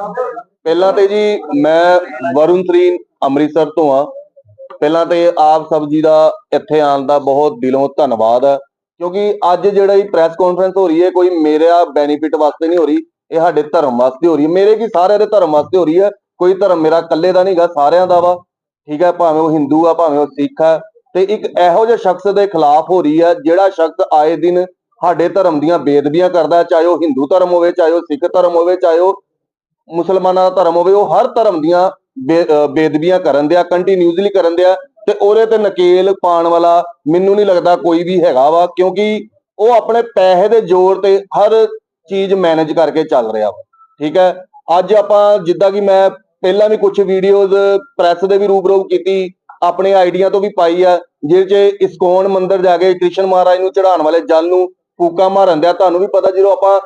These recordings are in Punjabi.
ਪਹਿਲਾਂ ਤੇ ਜੀ ਮੈਂ ਵਰੁਣ ਤਰੀਨ ਅੰਮ੍ਰਿਤਸਰ ਤੋਂ ਆ ਪਹਿਲਾਂ ਤੇ ਆਪ ਸਭ ਜੀ ਦਾ ਇੱਥੇ ਆਉਣ ਦਾ ਬਹੁਤ ਦਿਲੋਂ ਧੰਨਵਾਦ ਹੈ। ਕਿਉਂਕਿ ਅੱਜ ਜਿਹੜਾ ਇਹ ਪ੍ਰੈਸ ਕਾਨਫਰੰਸ ਹੋ ਰਹੀ ਹੈ, ਕੋਈ ਮੇਰਾ ਬੈਨੀਫਿਟ ਵਾਸਤੇ ਨਹੀਂ ਹੋ ਰਹੀ, ਇਹ ਸਾਡੇ ਧਰਮ ਵਾਸਤੇ ਹੋ ਰਹੀ ਹੈ। ਮੇਰੇ ਕੀ ਸਾਰਿਆਂ ਦੇ ਧਰਮ ਵਾਸਤੇ ਹੋ ਰਹੀ ਹੈ, ਕੋਈ ਧਰਮ ਮੇਰਾ ਇਕੱਲੇ ਦਾ ਨਹੀਂਗਾ, ਸਾਰਿਆਂ ਦਾ ਵਾ। ਠੀਕ ਹੈ, ਭਾਵੇਂ ਉਹ ਹਿੰਦੂ ਆ, ਭਾਵੇਂ ਉਹ ਸਿੱਖ ਆ ਤੇ ਇੱਕ ਇਹੋ ਜਿਹੇ ਸ਼ਖਸ ਦੇ ਖਿਲਾਫ ਹੋ ਰਹੀ ਹੈ, ਜਿਹੜਾ ਸ਼ਖਸ ਆਏ ਦਿਨ ਸਾਡੇ ਧਰਮ ਦੀਆਂ ਬੇਦਬੀਆਂ ਕਰਦਾ ਚਾਹੇ ਉਹ ਹਿੰਦੂ ਧਰਮ ਹੋਵੇ, ਚਾਹੇ ਉਹ ਸਿੱਖ ਧਰਮ ਹੋਵੇ, ਚਾਹੇ ਉਹ ਮੁਸਲਮਾਨਾਂ ਦਾ ਧਰਮ ਹੋਵੇ, ਉਹ ਹਰ ਧਰਮ ਦੀਆਂ ਬੇਦਬੀਆਂ ਕਰਨ ਦਿਆ ਕੰਟੀਨਿਊਸਲੀ ਕਰਨ ਦਿਆ, ਤੇ ਉਹਦੇ ਤੇ ਨਕੇਲ ਪਾਉਣ ਵਾਲਾ ਮੈਨੂੰ ਨਹੀਂ ਲੱਗਦਾ ਕੋਈ ਵੀ ਹੈਗਾ ਵਾ, ਕਿਉਂਕਿ ਉਹ ਆਪਣੇ ਪੈਸੇ ਦੇ ਜ਼ੋਰ ਤੇ ਹਰ ਚੀਜ਼ ਮੈਨੇਜ ਕਰਕੇ ਚੱਲ ਰਿਹਾ ਵਾ, ਠੀਕ ਹੈ? ਅੱਜ ਆਪਾਂ ਜਿੱਦਾਂ ਕਿ ਮੈਂ ਪਹਿਲਾਂ ਵੀ ਕੁਝ ਵੀਡੀਓਜ਼ ਪ੍ਰੈਸ ਦੇ ਵੀ ਰੂਬਰੂ ਕੀਤੀ, ਆਪਣੇ ਆਈਡੀਆ ਤੋਂ ਵੀ ਪਾਈ ਆ, ਜਿਹਦੇ ਚ ਇਸਕੋਨ ਮੰਦਿਰ ਜਾ ਕੇ ਕ੍ਰਿਸ਼ਨ ਮਹਾਰਾਜ ਨੂੰ ਚੜਾਉਣ ਵਾਲੇ ਜਲ ਨੂੰ ਫੂਕਾ ਮਾਰਨ ਦਿਆ, ਤੁਹਾਨੂੰ ਵੀ ਪਤਾ ਜਦੋਂ ਆਪਾਂ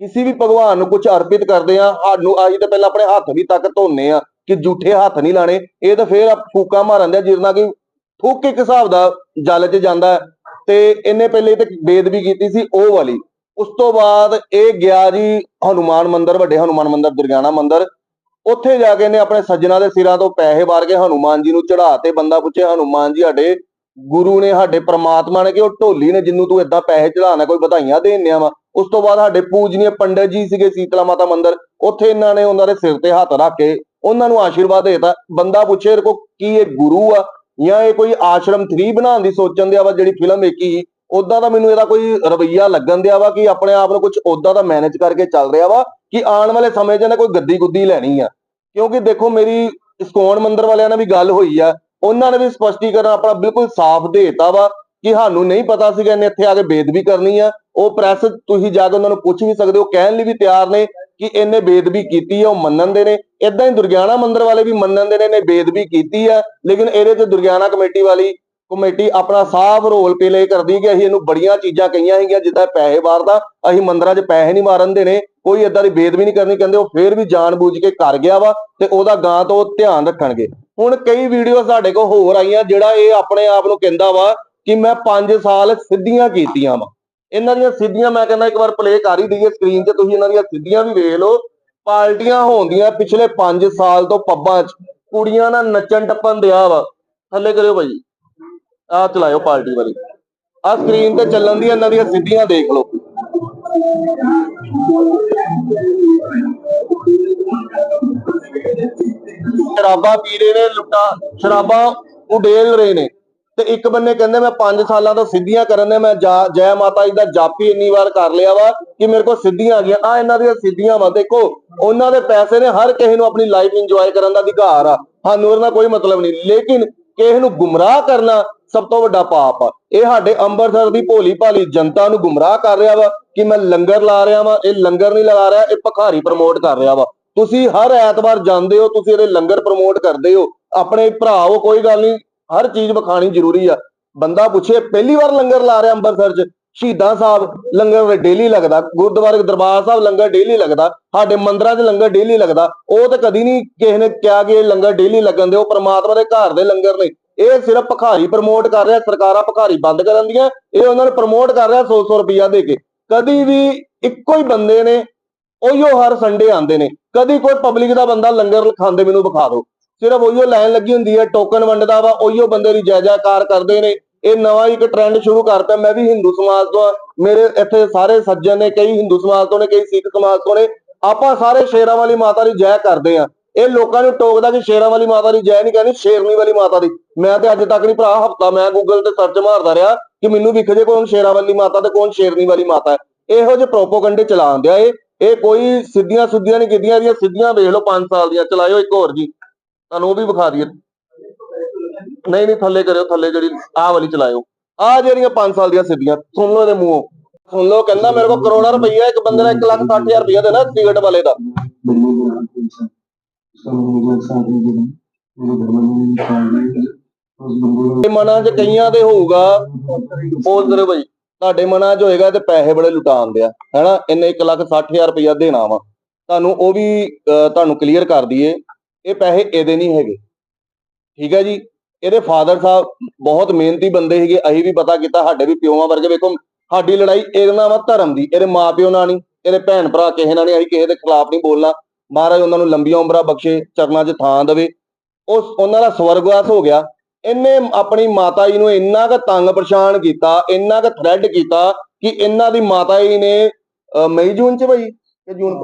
ਕਿਸੇ ਵੀ ਭਗਵਾਨ ਨੂੰ ਕੁਝ ਅਰਪਿਤ ਕਰਦੇ ਆ, ਸਾਨੂੰ ਅਸੀਂ ਤਾਂ ਪਹਿਲਾਂ ਆਪਣੇ ਹੱਥ ਵੀ ਤੱਕ ਧੋਨੇ ਆ ਕਿ ਝੂਠੇ ਹੱਥ ਨਹੀਂ ਲਾਣੇ ਇਹ ਤਾਂ ਫੇਰ ਫੂਕਾ ਮਾਰਨ ਦੇ ਜਿਸ ਕਿ ਫੂਕ ਇੱਕ ਹਿਸਾਬ ਦਾ ਜਲ 'ਚ ਜਾਂਦਾ ਤੇ ਇਹਨੇ ਪਹਿਲੇ ਤੇ ਬੇਦ ਵੀ ਕੀਤੀ ਸੀ ਉਹ ਵਾਲੀ। ਉਸ ਤੋਂ ਬਾਅਦ ਇਹ ਗਿਆ ਜੀ ਹਨੂਮਾਨ ਮੰਦਿਰ, ਵੱਡੇ ਹਨੂਮਾਨ ਮੰਦਿਰ, ਦੁਰਗਿਆਣਾ ਮੰਦਿਰ। ਉੱਥੇ ਜਾ ਕੇ ਇਹਨੇ ਆਪਣੇ ਸੱਜਣਾ ਦੇ ਸਿਰਾਂ ਤੋਂ ਪੈਸੇ ਵਾਰ ਕੇ ਹਨੂਮਾਨ ਜੀ ਨੂੰ ਚੜਾ ਤੇ ਬੰਦਾ ਪੁੱਛੇ, ਹਨੂਮਾਨ ਜੀ, ਸਾਡੇ ਗੁਰੂ ਨੇ, ਸਾਡੇ ਪ੍ਰਮਾਤਮਾ ਨੇ ਕਿ ਉਹ ਢੋਲੀ ਨੇ, ਜਿੰਨੂੰ ਤੂੰ ਏਦਾਂ ਪੈਸੇ ਚੜਾਣਾ ਕੋਈ ਵਧਾਈਆਂ ਦੇਣਿਆ ਵਾ? ਉਸ ਤੋਂ ਬਾਅਦ ਸਾਡੇ ਪੂਜਨੀय ਪੰਡਤ ਜੀ ਸੀਗੇ ਸੀਤਲਾ ਮਾਤਾ ਮੰਦਿਰ, ਉੱਥੇ ਇਹਨਾਂ ਨੇ ਉਹਨਾਂ ਦੇ ਸਿਰ ਤੇ ਹੱਥ ਰੱਖ ਕੇ ਉਹਨਾਂ ਨੂੰ ਆਸ਼ੀਰਵਾਦ ਦੇਤਾ। ਬੰਦਾ ਪੁੱਛੇ ਇਹਦੇ ਕੋ ਕੀ ਇਹ ਗੁਰੂ ਆ ਜਾਂ ਇਹ ਕੋਈ ਆਸ਼ਰਮ 3 ਬਣਾਉਣ ਦੀ ਸੋਚਣ ਦਿਆ ਵਾ ਜਿਹੜੀ ਫਿਲਮ ਵੇਖੀ ਸੀ? ਉਦਾਂ ਦਾ ਮੈਨੂੰ ਇਹਦਾ ਕੋਈ ਰਵਈਆ ਲੱਗਣ ਦਿਆ ਵਾ ਕਿ ਆਪਣੇ ਆਪ ਨੂੰ ਕੁਝ ਉਦਾਂ ਦਾ ਮੈਨੇਜ ਕਰਕੇ ਚੱਲ ਰਿਹਾ ਵਾ ਕਿ ਆਉਣ ਵਾਲੇ ਸਮੇਂ 'ਚ ਇਹਨੇ ਕੋਈ ਗੱਦੀ ਗੁੱਦੀ ਲੈਣੀ ਆ। ਕਿਉਂਕਿ ਦੇਖੋ, ਮੇਰੀ ਇਸਕੋਨ ਮੰਦਰ ਵਾਲਿਆਂ ਨਾਲ ਵੀ ਗੱਲ ਹੋਈ ਆ। ਉਹਨਾਂ ਨੇ ਵੀ ਸਪਸ਼ਟੀਕਰਨ ਆਪਣਾ ਬਿਲਕੁਲ ਸਾਫ਼ ਦੇਤਾ ਵਾ ਕਿ ਸਾਨੂੰ ਨਹੀਂ ਪਤਾ ਸੀਗਾ ਇਹਨੇ ਇੱਥੇ ਆ ਕੇ ਬੇਦਬੀ ਕਰਨੀ ਆ। ਉਹ ਪ੍ਰੈਸ ਤੁਸੀਂ ਜਾ ਕੇ ਉਹਨਾਂ ਨੂੰ ਪੁੱਛ ਵੀ ਸਕਦੇ ਹੋ, ਕਹਿਣ ਲਈ ਵੀ ਤਿਆਰ ਨੇ ਕਿ ਇਹਨੇ ਬੇਦਬੀ ਕੀਤੀ ਹੈ ਉਹ ਮੰਨਣ ਦੇ ਨੇ। ਇਦਾਂ ਹੀ ਦੁਰਗਿਆਣਾ ਮੰਦਿਰ ਵਾਲੇ ਵੀ ਮੰਨਣ ਦੇ ਨੇ ਇਹਨੇ ਬੇਦਬੀ ਕੀਤੀ ਹੈ ਲੇਕਿਨ ਇਹਦੇ ਤੇ ਦੁਰਗਿਆਣਾ ਕਮੇਟੀ ਵਾਲੀ ਕਮੇਟੀ ਆਪਣਾ ਸਾਫ਼ ਰੋਲ ਪਲੇ ਕਰਦੀ ਕਿ ਅਸੀਂ ਇਹਨੂੰ ਬੜੀਆਂ ਚੀਜ਼ਾਂ ਕਹੀਆਂ ਹੈਗੀਆਂ ਜਿੱਦਾਂ ਪੈਸੇ ਵਾਰਦਾ, ਅਸੀਂ ਮੰਦਰਾਂ 'ਚ ਪੈਸੇ ਨਹੀਂ ਮਾਰਨ ਦੇਣੇ, ਕੋਈ ਏਦਾਂ ਦੀ ਬੇਦਬੀ ਨਹੀਂ ਕਰਨੀ, ਕਹਿੰਦੇ ਉਹ ਫੇਰ ਵੀ ਜਾਣਬੁੱਝ ਕੇ ਕਰ ਗਿਆ ਵਾ ਤੇ ਉਹਦਾ ਗਾਂ ਤੋਂ ਉਹ ਧਿਆਨ ਰੱਖਣਗੇ। ਹੁਣ ਕਈ ਵੀਡੀਓ ਸਾਡੇ ਕੋਲ ਹੋਰ ਆਈਆਂ, ਜਿਹੜਾ ਇਹ ਆਪਣੇ ਆਪ ਨੂੰ ਕਹਿੰਦਾ ਵਾ ਕਿ ਮੈਂ 5 ਸਾਲ ਸਿੱਧੀਆਂ ਕੀਤੀਆਂ ਵਾ। ਇਹਨਾਂ ਦੀਆਂ ਸਿੱਧੀਆਂ ਮੈਂ ਕਹਿੰਦਾ ਇੱਕ ਵਾਰ ਪਲੇ ਕਰ ਹੀ ਦਈਏ ਸਕਰੀਨ ਤੇ ਤੁਸੀਂ ਇਹਨਾਂ ਦੀਆਂ ਸਿੱਧੀਆਂ ਵੀ ਵੇਖ ਲਓ। ਪਾਰਟੀਆਂ ਹੋਣਦੀਆਂ ਪਿਛਲੇ 5 ਸਾਲ ਤੋਂ ਪੱਬਾਂ 'ਚ। ਕੁੜੀਆਂ ਨਾਲ ਨੱਚਣ ਟੱਪਣ ਦਿਆ ਵਾ। ਥੱਲੇ ਕਰਿਓ ਭਾਈ। ਆਹ ਚਲਾਇਓ ਪਾਰਟੀ ਵਾਲੀ। ਆਹ ਸਕਰੀਨ ਤੇ ਚੱਲਣ ਦੀ ਇਹਨਾਂ ਦੀਆਂ ਸਿੱਧੀਆਂ ਦੇਖ ਲਓ। ਸ਼ਰਾਬਾਂ ਪੀ ਰਹੇ ਨੇ, ਲੁੱਟਾਂ, ਸ਼ਰਾਬਾਂ ਉਡੇਲ ਰਹੇ ਨੇ। ਤੇ ਇੱਕ ਬੰਨੇ ਕਹਿੰਦੇ ਮੈਂ 5 ਸਾਲਾਂ ਤੋਂ ਸਿੱਧੀਆਂ ਕਰਨ ਦੇ, ਮੈਂ ਜਾ- ਜੈ ਮਾਤਾ ਜੀ ਦਾ ਜਾਪੀ ਇੰਨੀ ਵਾਰ ਕਰ ਲਿਆ ਵਾ ਕਿ ਮੇਰੇ ਕੋਲ ਸਿੱਧੀਆਂ ਆ ਗਈਆਂ। ਆ ਇਹਨਾਂ ਦੀਆਂ ਸਿੱਧੀਆਂ ਵਾ, ਦੇਖੋ, ਉਹਨਾਂ ਦੇ ਪੈਸੇ ਨੇ ਹਰ ਕਿਸੇ ਨੂੰ ਆਪਣੀ ਲਾਈਫ ਇੰਜੋਏ ਕਰਨ ਦਾ ਅਧਿਕਾਰ ਆ। ਸਾਨੂੰ ਉਹਦੇ ਕੋਈ ਮਤਲਬ ਨਹੀਂ। ਲੇਕਿਨ ਕਿਸੇ ਨੂੰ ਗੁੰਮਰਾਹ ਕਰਨਾ ਸਭ ਤੋਂ ਵੱਡਾ ਪਾਪ ਆ। ਇਹ ਸਾਡੇ ਅੰਮ੍ਰਿਤਸਰ ਦੀ ਭੋਲੀ ਭਾਲੀ ਜਨਤਾ ਨੂੰ ਗੁੰਮਰਾਹ ਕਰ ਰਿਹਾ ਵਾ ਕਿ ਮੈਂ ਲੰਗਰ ਲਾ ਰਿਹਾ ਵਾ। ਇਹ ਲੰਗਰ ਨਹੀਂ ਲਗਾ ਰਿਹਾ, ਇਹ ਭਖਾਰੀ ਪ੍ਰਮੋਟ ਕਰ ਰਿਹਾ ਵਾ। ਤੁਸੀਂ ਹਰ ਐਤਵਾਰ ਜਾਂਦੇ ਹੋ, ਤੁਸੀਂ ਇਹਦੇ ਲੰਗਰ ਪ੍ਰਮੋਟ ਕਰਦੇ ਹੋ। ਆਪਣੇ ਭਰਾ ਹੋ ਕੋਈ ਗੱਲ ਨਹੀਂ ਹਰ ਚੀਜ਼ ਵਿਖਾਣੀ ਜ਼ਰੂਰੀ ਆ। ਬੰਦਾ ਪੁੱਛੇ, ਪਹਿਲੀ ਵਾਰ ਲੰਗਰ ਲਾ ਰਿਹਾ ਅੰਮ੍ਰਿਤਸਰ 'ਚ, ਸ਼ਹੀਦਾਂ ਸਾਹਿਬ, ਲੰਗਰ ਡੇਲੀ ਲੱਗਦਾ, ਗੁਰਦੁਆਰੇ ਦਰਬਾਰ ਸਾਹਿਬ ਲੰਗਰ ਡੇਲੀ ਲੱਗਦਾ, ਸਾਡੇ ਮੰਦਰਾਂ 'ਚ ਲੰਗਰ ਡੇਲੀ ਲੱਗਦਾ, ਉਹ ਤਾਂ ਕਦੀ ਨਹੀਂ ਕਿਸੇ ਨੇ ਕਿਹਾ ਕਿ ਇਹ ਲੰਗਰ ਡੇਲੀ ਲੱਗਣ ਦੇ ਉਹ ਪ੍ਰਮਾਤਮਾ ਦੇ ਘਰ ਦੇ ਲੰਗਰ ਨੇ। ਇਹ ਸਿਰਫ ਭਖਾਰੀ ਪ੍ਰਮੋਟ ਕਰ ਰਿਹਾ, ਸਰਕਾਰਾਂ ਭਖਾਰੀ ਬੰਦ ਕਰਨ ਦੀਆਂ, ਇਹ ਉਹਨਾਂ ਨੂੰ ਪ੍ਰਮੋਟ ਕਰ ਰਿਹਾ 100-100 ਰੁਪਇਆ ਦੇ ਕੇ। ਕਦੀ ਵੀ ਇੱਕੋ ਹੀ ਬੰਦੇ ਨੇ, ਉਹੀਓ ਹਰ ਸੰਡੇ ਆਉਂਦੇ ਨੇ। ਕਦੀ ਕੋਈ ਪਬਲਿਕ ਦਾ ਬੰਦਾ ਲੰਗਰ ਖਾਂਦੇ ਮੈਨੂੰ ਵਿਖਾ ਦਿਓ। ਸਿਰਫ ਉਹੀਓ ਲਾਈਨ ਲੱਗੀ ਹੁੰਦੀ ਹੈ ਟੋਕਨ ਵੰਡਦਾ ਵਾ ਉਹੀਓ ਬੰਦੇ ਦੀ ਜੈ ਜੈਕਾਰ ਕਰਦੇ ਨੇ। ਇਹ ਨਵਾਂ ਇੱਕ ਟ੍ਰੈਂਡ ਸ਼ੁਰੂ ਕਰਤਾ, ਮੈਂ ਵੀ ਹਿੰਦੂ ਸਮਾਜ ਤੋਂ ਆ, ਮੇਰੇ ਇੱਥੇ ਸਾਰੇ ਸੱਜਣ ਨੇ, ਕਈ ਹਿੰਦੂ ਸਮਾਜ ਤੋਂ ਨੇ, ਕਈ ਸਿੱਖ ਸਮਾਜ ਤੋਂ ਨੇ, ਆਪਾਂ ਸਾਰੇ ਸ਼ੇਰਾਂ ਵਾਲੀ ਮਾਤਾ ਦੀ ਜੈ ਕਰਦੇ ਆ। ਇਹ ਲੋਕਾਂ ਨੂੰ ਟੋਕਦਾ ਕਿ ਸ਼ੇਰਾਂ ਵਾਲੀ ਮਾਤਾ ਦੀ ਜੈ ਨਹੀਂ ਕਹਿੰਦੀ, ਸ਼ੇਰਨੀ ਵਾਲੀ ਮਾਤਾ ਦੀ। ਮੈਂ ਤੇ ਅੱਜ ਤੱਕ ਨਹੀਂ ਭਰਾ, ਹਫਤਾ ਮੈਂ ਗੂਗਲ ਤੇ ਸਰਚ ਮਾਰਦਾ ਰਿਹਾ ਕਿ ਮੈਨੂੰ ਵਿਖ ਜੇ ਕੌਣ ਸ਼ੇਰਾਂ ਵਾਲੀ ਮਾਤਾ ਤੇ ਕੌਣ ਸ਼ੇਰਨੀ ਵਾਲੀ ਮਾਤਾ ਹੈ। ਇਹੋ ਜਿਹੇ ਪ੍ਰੋਪੋਗੰਡੇ ਚਲਾਉਂਦੇ ਆ ਇਹ। ਇਹ ਕੋਈ ਸਿੱਧੀਆਂ ਸੁੱਧੀਆਂ ਨਹੀਂ ਕੀਤੀਆਂ, ਇਹਦੀਆਂ ਸਿੱਧੀਆਂ ਵੇਖ ਲਓ 5 ਸਾਲ ਦੀਆਂ, ਚਲਾਇਓ ਇੱਕ ਹੋਰ ਜੀ। ਤੁਹਾਨੂੰ ਉਹ ਵੀ ਵਿਖਾ ਦਈਏ। ਨਹੀਂ ਨਹੀਂ ਥੱਲੇ ਕਰਿਓ ਥੱਲੇ ਜਿਹੜੀ ਆਹ ਵਾਲੀ ਚਲਾਇਓ। ਆਹ ਜਿਹੜੀਆਂ 5 ਸਾਲ ਦੀਆਂ ਸਿੱਧੀਆਂ ਸੁਣ ਲਓ ਇਹਦੇ ਮੂੰਹੋਂ। ਸੁਣ ਲਓ ਕਹਿੰਦਾ ਮੇਰੇ ਕੋਲ ਕਰੋੜਾ ਰੁਪਈਆ ਇੱਕ ਬੰਦੇ ਦਾ 1 ਲੱਖ 60 ਹਜ਼ਾਰ ਰੁਪਈਆ ਦੇਣਾ ਸਿਗਰਟ ਵਾਲੇ ਦਾ। ਤੇ ਮਨਾਂ 'ਚ ਕਈਆਂ ਦੇ ਹੋਊਗਾ ਬੋਲ ਦੇ ਭਾਈ ਤੁਹਾਡੇ ਮਨਾਂ 'ਚ ਹੋਏਗਾ ਤੇ ਪੈਸੇ ਬੜੇ ਲੁਟਾਉਂਦੇ ਆ ਹੈਨਾ? ਇਹਨੇ 1 ਲੱਖ 60 ਹਜ਼ਾਰ ਰੁਪਈਆ ਦੇਣਾ ਵਾ। ਤੁਹਾਨੂੰ ਉਹ ਵੀ ਅਹ, ਤੁਹਾਨੂੰ ਕਲੀਅਰ ਕਰ ਦਈਏ। ਇਹ ਪੈਸੇ ਇਹਦੇ ਨਹੀਂ ਹੈਗੇ। ਠੀਕ ਹੈ ਜੀ? ਇਹਦੇ ਫਾਦਰ ਸਾਹਿਬ ਬਹੁਤ ਮਿਹਨਤੀ ਬੰਦੇ ਸੀਗੇ। ਅਸੀਂ ਵੀ ਪਤਾ ਕੀਤਾ, ਸਾਡੇ ਵੀ ਪਿਓਾਂ ਵਰਗੇ। ਵੇਖੋ, ਸਾਡੀ ਲੜਾਈ ਇਹਦੇ ਨਾਲ ਵਾ ਧਰਮ ਦੀ। ਇਹਦੇ ਮਾਪਿਓ ਨਾਲ ਨਹੀਂ, ਇਹਦੇ ਭੈਣ ਭਰਾ ਕਿਸੇ ਨਾਲ ਨਹੀਂ। ਅਸੀਂ ਕਿਸੇ ਦੇ ਖਿਲਾਫ ਨਹੀਂ ਬੋਲਣਾ। ਮਹਾਰਾਜ ਉਹਨਾਂ ਨੂੰ ਲੰਬੀਆਂ ਉਮਰਾਂ ਬਖਸ਼ੇ, ਚਰਨਾਂ 'ਚ ਥਾਂ ਦੇਵੇ। ਉਸ ਉਹਨਾਂ ਦਾ ਸਵਰਗਵਾਸ ਹੋ ਗਿਆ। ਇਹਨੇ ਆਪਣੀ ਮਾਤਾ ਜੀ ਨੂੰ ਇੰਨਾ ਕੁ ਤੰਗ ਪਰੇਸ਼ਾਨ ਕੀਤਾ, ਇੰਨਾ ਕੁ ਥ੍ਰੈਡ ਕੀਤਾ ਕਿ ਇਹਨਾਂ ਦੀ ਮਾਤਾ ਜੀ ਨੇ ਮਈ ਜੂਨ 'ਚ ਭਾਈ ਕਿ ਜੂਨ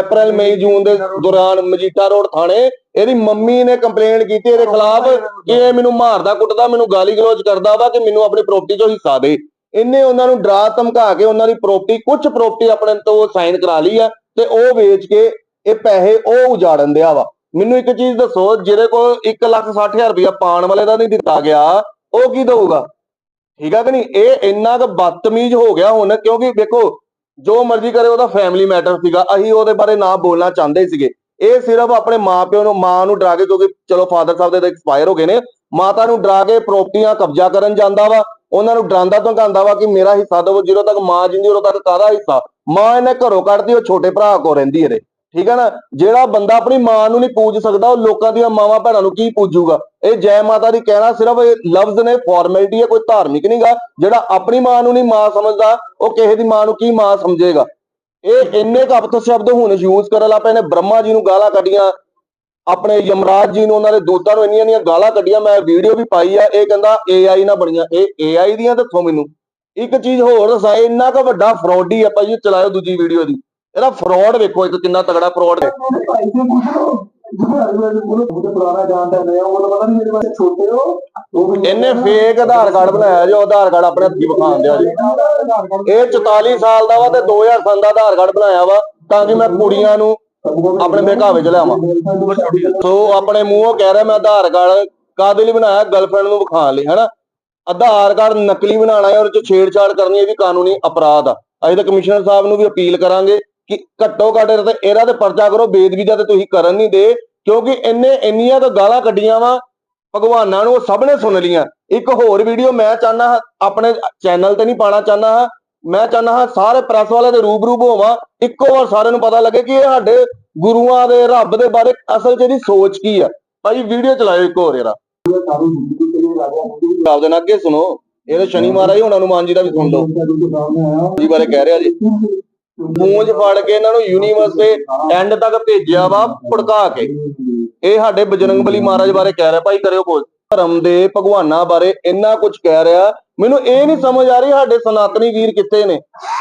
ਅਪ੍ਰੈਲ ਮਈ ਜੂਨ ਦੇ ਦੌਰਾਨ ਮਜੀਠਾ ਰੋਡ ਥਾਣੇ ਇਹਦੀ ਮੰਮੀ ਨੇ ਕੰਪਲੇਂਟ ਕੀਤੀ ਇਹਦੇ ਖਿਲਾਫ ਕਿ ਇਹ ਮੈਨੂੰ ਮਾਰਦਾ ਕੁੱਟਦਾ ਮੈਨੂੰ ਗਾਲੀ ਗਲੋਚ ਕਰਦਾ ਵਾ ਕਿ ਮੈਨੂੰ ਆਪਣੀ ਪ੍ਰਾਪਰਟੀ 'ਚੋਂ ਹਿੱਸਾ ਦੇ। ਇਹਨੇ ਉਹਨਾਂ ਨੂੰ ਡਰਾ ਧਮਕਾ ਕੇ ਉਹਨਾਂ ਦੀ ਪ੍ਰਾਪਰਟੀ ਕੁਝ ਪ੍ਰਾਪਰਟੀ ਆਪਣੇ ਤੋਂ ਸਾਈਨ ਕਰਾ ਲਈ ਆ ਤੇ ਉਹ ਵੇਚ ਕੇ ਇਹ ਪੈਸੇ ਉਹ ਉਜਾੜਨ ਦਿਆ ਵਾ। ਮੈਨੂੰ ਇੱਕ ਚੀਜ਼ ਦੱਸੋ ਜਿਹਦੇ ਕੋਲ 160000 ਰੁਪਇਆ ਪਾਣ ਵਾਲੇ ਦਾ ਨਹੀਂ ਦਿੱਤਾ ਗਿਆ ਉਹ ਕੀ ਦਊਗਾ? ਠੀਕ ਆ ਕਿ ਨਹੀਂ? ਇਹ ਇੰਨਾ ਕੁ ਬਦਤਮੀਜ਼ ਹੋ ਗਿਆ ਹੁਣ ਕਿਉਂਕਿ ਦੇਖੋ ਜੋ ਮਰਜ਼ੀ ਕਰੇ, ਉਹਦਾ ਫੈਮਿਲੀ ਮੈਟਰ ਸੀਗਾ। ਅਸੀਂ ਉਹਦੇ ਬਾਰੇ ਨਾ ਬੋਲਣਾ ਚਾਹੁੰਦੇ ਸੀਗੇ। ਇਹ ਸਿਰਫ ਆਪਣੇ ਮਾਪਿਓ ਨੂੰ, ਮਾਂ ਨੂੰ ਡਰਾ ਕੇ, ਕਿਉਂਕਿ ਚਲੋ ਫਾਦਰ ਸਾਹਿਬ ਦੇ ਤਾਂ ਐਕਸਪਾਇਰ ਹੋ ਗਏ ਨੇ, ਮਾਤਾ ਨੂੰ ਡਰਾ ਕੇ ਪ੍ਰਾਪਰਟੀਆਂ ਕਬਜ਼ਾ ਕਰਨ ਜਾਂਦਾ ਵਾ। ਉਹਨਾਂ ਨੂੰ ਡਰਾਂਦਾ ਧਮਕਾਉਂਦਾ ਵਾ ਕਿ ਮੇਰਾ ਹਿੱਸਾ ਦਵੋ, ਜਦੋਂ ਤੱਕ ਮਾਂ ਜਿੰਦੀ ਉਦੋਂ ਤੱਕ ਕਾਹਦਾ ਹਿੱਸਾ? ਮਾਂ ਇਹਨੇ ਘਰੋਂ ਕੱਢਦੀ ਉਹ ਛੋਟੇ ਭਰਾ ਕੋ ਰਹਿੰਦੀ ਇਹਦੇ। ਠੀਕ ਹੈ ਨਾ? ਜਿਹੜਾ ਬੰਦਾ ਆਪਣੀ ਮਾਂ ਨੂੰ ਨਹੀਂ ਪੂਜ ਸਕਦਾ, ਉਹ ਲੋਕਾਂ ਦੀਆਂ ਮਾਵਾਂ ਭੈਣਾਂ ਨੂੰ ਕੀ ਪੂਜੂਗਾ? ਇਹ ਜੈ ਮਾਤਾ ਦੀ ਕਹਿਣਾ ਸਿਰਫ ਇਹ ਲਫ਼ਜ਼ ਨੇ ਫਾਰਮੈਲਿਟੀ ਹੈ, ਕੋਈ ਧਾਰਮਿਕ ਨਹੀਂਗਾ ਜਿਹੜਾ ਆਪਣੀ ਮਾਂ ਨੂੰ ਨਹੀਂ ਮਾਂ ਸਮਝਦਾ, ਉਹ ਕਿਸੇ ਦੀ ਮਾਂ ਨੂੰ ਕੀ ਮਾਂ ਸਮਝੇਗਾ? ਇਹ ਇੰਨੇ ਕੁ ਸ਼ਬਦ ਹੁਣ ਯੂਜ਼ ਕਰਨ ਲੱਗ ਪਏ ਨੇ, ਬ੍ਰਹਮਾ ਜੀ ਨੂੰ ਗਾਲਾਂ ਕੱਢੀਆਂ। ਆਪਣੇ ਯਮਰਾਜ ਜੀ ਨੂੰ, ਉਹਨਾਂ ਦੇ ਦੋਤਾਂ ਨੂੰ ਇੰਨੀਆਂ ਇੰਨੀਆਂ ਗਾਲਾਂ ਕੱਢੀਆਂ, ਮੈਂ ਵੀਡੀਓ ਵੀ ਪਾਈ ਆ, ਇਹ ਕਹਿੰਦਾ AI ਨਾ ਬਣੀਆਂ। ਇਹ AI ਦੀਆਂ ਦੱਸੋ ਮੈਨੂੰ। ਇੱਕ ਚੀਜ਼ ਹੋਰ ਦੱਸਾਂ ਇੰਨਾ ਕੁ ਵੱਡਾ ਫਰਾਡੀ ਆ ਭਾਈ, ਚਲਾਇਓ ਦੂਜੀ ਵੀਡੀਓ ਦੀ। ਇਹਦਾ ਫਰਾਡ ਵੇਖੋ ਇੱਕ ਕਿੰਨਾ ਤਗੜਾ ਫਰਾਡ ਹੋ ਇਹਨੇ ਫੇਕ ਆਧਾਰ ਕਾਰਡ ਬਣਾਇਆ ਜੋ ਆਧਾਰ ਕਾਰਡ ਆਪਣੇ ਹੱਥੀ ਵਿਖਾਉਣ ਦਿਆ ਜੀ। ਇਹ 44 ਸਾਲ ਦਾ ਵਾ ਤੇ 2000 ਦਾ ਆਧਾਰ ਕਾਰਡ ਬਣਾਇਆ ਵਾ ਤਾਂ ਕਿ ਮੈਂ ਕੁੜੀਆਂ ਨੂੰ ਆਪਣੇ ਬਹਿਕਾਵੇ ਚ ਲਿਆਵਾਂ। ਸੋ ਆਪਣੇ ਮੂੰਹੋਂ ਕਹਿ ਰਿਹਾ ਮੈਂ ਆਧਾਰ ਕਾਰਡ ਕਾਦੇ ਲਈ ਬਣਾਇਆ? ਗਰਲਫ੍ਰੈਂਡ ਨੂੰ ਵਿਖਾਉਣ ਲਈ ਹੈਨਾ? ਆਧਾਰ ਕਾਰਡ ਨਕਲੀ ਬਣਾਉਣਾ ਹੈ ਉਹਦੇ ਚ ਛੇੜਛਾੜ ਕਰਨੀ ਇਹ ਵੀ ਕਾਨੂੰਨੀ ਅਪਰਾਧ ਆ। ਅਸੀਂ ਤਾਂ ਕਮਿਸ਼ਨਰ ਸਾਹਿਬ ਨੂੰ ਵੀ ਅਪੀਲ ਕਰਾਂਗੇ ਕਿ ਘੱਟੋ ਘੱਟ ਇਹਦਾ ਤੇ ਇਹਦਾ ਤੇ ਪਰਚਾ ਕਰੋ ਬੇਦਬੀ ਦਾ ਤੇ ਤੁਸੀਂ ਕਰਨ ਨਹੀਂ ਦੇ, ਕਿਉਂਕਿ ਇੰਨੇ ਇੰਨੀਆਂ ਤਾਂ ਗਾਲਾਂ ਕੱਢੀਆਂ ਵਾ, ਭਗਵਾਨਾਂ ਨੂੰ ਉਹ ਸਭ ਨੇ ਸੁਣ ਲੀਆਂ ਇੱਕ ਹੋਰ ਵੀਡੀਓ ਮੈਂ ਚਾਹਨਾ ਆਪਣੇ ਚੈਨਲ ਤੇ ਨਹੀਂ ਪਾਣਾ ਚਾਹਨਾ ਹਾਂ, ਮੈਂ ਚਾਹਨਾ ਹਾਂ ਸਾਰੇ ਪ੍ਰੈਸ ਵਾਲੇ ਦੇ ਰੂਬਰੂ ਹੋਵਾਂ। ਇੱਕੋ ਵਾਰ ਸਾਰਿਆਂ ਨੂੰ ਪਤਾ ਲੱਗੇ ਕਿ ਇਹ ਸਾਡੇ ਗੁਰੂਆਂ ਦੇ, ਰੱਬ ਦੇ ਬਾਰੇ ਅਸਲ ਚ ਇਹਦੀ ਸੋਚ ਕੀ ਆ। ਭਾਈ ਵੀਡੀਓ ਚਲਾਇਓ ਇੱਕ ਹੋਰ ਇਹਦਾ ਆਪ ਦੇ ਨਾਲ ਅੱਗੇ ਸੁਣੋ। ਇਹ ਤਾਂ ਸ਼ਨੀ ਮਹਾਰਾਜ ਹੁਣ, ਹਨੂਮਾਨ ਜੀ ਦਾ ਵੀ ਸੁਣ ਲਓ। ਜੀ ਬਾਰੇ ਕਹਿ ਰਿਹਾ ਜੀ। ਮੂੰਹ ਫੜ ਕੇ ਇਹਨਾਂ ਨੂੰ ਯੂਨੀਵਰਸ ਦੇ ਐਂਡ ਤੱਕ ਭੇਜਿਆ ਵਾ, ਭੜਕਾ ਕੇ। ਇਹ ਸਾਡੇ ਬਜਰੰਗਬਲੀ ਮਹਾਰਾਜ ਬਾਰੇ ਕਹਿ ਰਿਹਾ, ਭਾਈ ਕਰਿਓ ਖੋਜ ਧਰਮ ਦੇ ਭਗਵਾਨਾਂ ਬਾਰੇ ਇੰਨਾ ਕੁਝ ਕਹਿ ਰਿਹਾ। ਮੈਨੂੰ ਇਹ ਨਹੀਂ ਸਮਝ ਆ ਰਹੀ ਸਾਡੇ ਸਨਾਤਨੀ ਵੀਰ ਕਿੱਥੇ ਨੇ।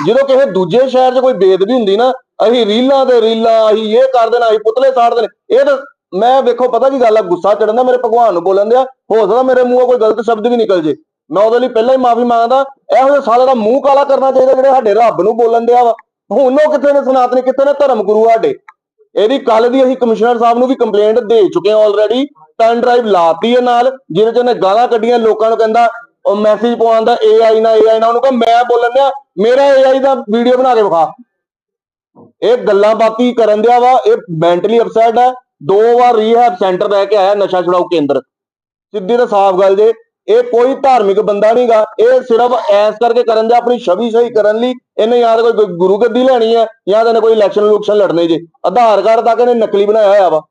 ਜਦੋਂ ਕਿਸੇ ਦੂਜੇ ਸ਼ਹਿਰ 'ਚ ਕੋਈ ਬੇਦਬੀ ਹੁੰਦੀ ਨਾ, ਅਸੀਂ ਰੀਲਾਂ ਤੇ ਰੀਲਾਂ, ਅਸੀਂ ਇਹ ਕਰ ਦੇਣਾ, ਅਸੀਂ ਪੁਤਲੇ ਸਾੜ ਦੇਣੇ। ਇਹ ਤਾਂ ਮੈਂ ਵੇਖੋ, ਪਤਾ ਕੀ ਗੱਲ ਆ? ਗੁੱਸਾ ਚੜਨ ਦਾ, ਮੇਰੇ ਭਗਵਾਨ ਨੂੰ ਬੋਲਣ ਦਿਆ, ਹੋ ਸਕਦਾ ਮੇਰੇ ਮੂੰਹੋਂ ਕੋਈ ਗਲਤ ਸ਼ਬਦ ਵੀ ਨਿਕਲ ਜੇ। ਮੈਂ ਉਹਦੇ ਲਈ ਪਹਿਲਾਂ ਹੀ ਮਾਫੀ ਮੰਗਦਾ, ਇਹੋ ਜਿਹਾ ਸਾਲੇ ਦਾ ਮੂੰਹ ਕਾਲਾ ਕਰਨਾ ਚਾਹੀਦਾ, ਜਿਹੜੇ ਸਾਡੇ ਰੱਬ ਨੂੰ ਬੋਲਣ ਦਿਆ ਵਾ। ਹੁਣ ਉਹ ਕਿੱਥੇ ਨੇ ਸਨਾਤਨੀ, ਕਿੱਥੇ ਨੇ ਧਰਮ ਗੁਰੂ ਸਾਡੇ? ਇਹਦੀ ਕੱਲ ਦੀ ਅਸੀਂ ਕਮਿਸ਼ਨਰ ਸਾਹਿਬ ਨੂੰ ਵੀ ਕੰਪਲੇਂਟ ਦੇ ਚੁੱਕੇ ਹਾਂ ਆਲਰੇਡੀ ਪੈਨ ਡਰਾਈਵ ਲਾਤੀ ਹੈ ਨਾਲ, ਜਿਹਦੇ ਚ ਉਹਨੇ ਗਾਲਾਂ ਕੱਢੀਆਂ, ਲੋਕਾਂ ਨੂੰ ਕਹਿੰਦਾ, ਉਹ ਮੈਸੇਜ ਪਵਾਉਂਦਾ AI ਨਾ AI ਨਾ, ਉਹਨੂੰ ਕਹ, ਮੈਂ ਬੋਲਣ ਦਿਆ ਮੇਰਾ AI ਦਾ ਵੀਡੀਓ ਬਣਾ ਕੇ ਵਿਖਾ। ਇਹ ਗੱਲਾਂ ਬਾਤੀ ਕਰਨ ਦਿਆ ਵਾ, ਇਹ ਮੈਂਟਲੀ ਅਪਸੈਟ ਹੈ, ਦੋ ਵਾਰ ਰੀਹੈਬ ਸੈਂਟਰ ਰਹਿ ਕੇ ਆਇਆ ਨਸ਼ਾ ਛੁਡਾਊ ਕੇਂਦਰ। ਸਿੱਧੀ ਤਾਂ ਸਾਫ਼ ਗੱਲ ਜੇ ਇਹ ਕੋਈ ਧਾਰਮਿਕ ਬੰਦਾ ਨਹੀਂਗਾ। ਇਹ ਸਿਰਫ ਐਸ ਕਰਕੇ ਕਰਨ ਦੇ ਆਪਣੀ ਛਵੀ ਸਹੀ ਕਰਨ ਲਈ। ਇਹਨੇ ਯਾਰ ਕੋਈ ਗੁਰੂ ਗੱਦੀ ਲੈਣੀ ਹੈ ਜਾਂ ਤਾਂ ਇਹਨੇ ਕੋਈ ਇਲੈਕਸ਼ਨ ਇਲੈਕਸ਼ਨ ਲੜਨੇ ਜੇ। ਆਧਾਰ ਕਾਰਡ ਤੱਕ ਇਹਨੇ ਨਕਲੀ ਬਣਾਇਆ ਹੋਇਆ ਵਾ।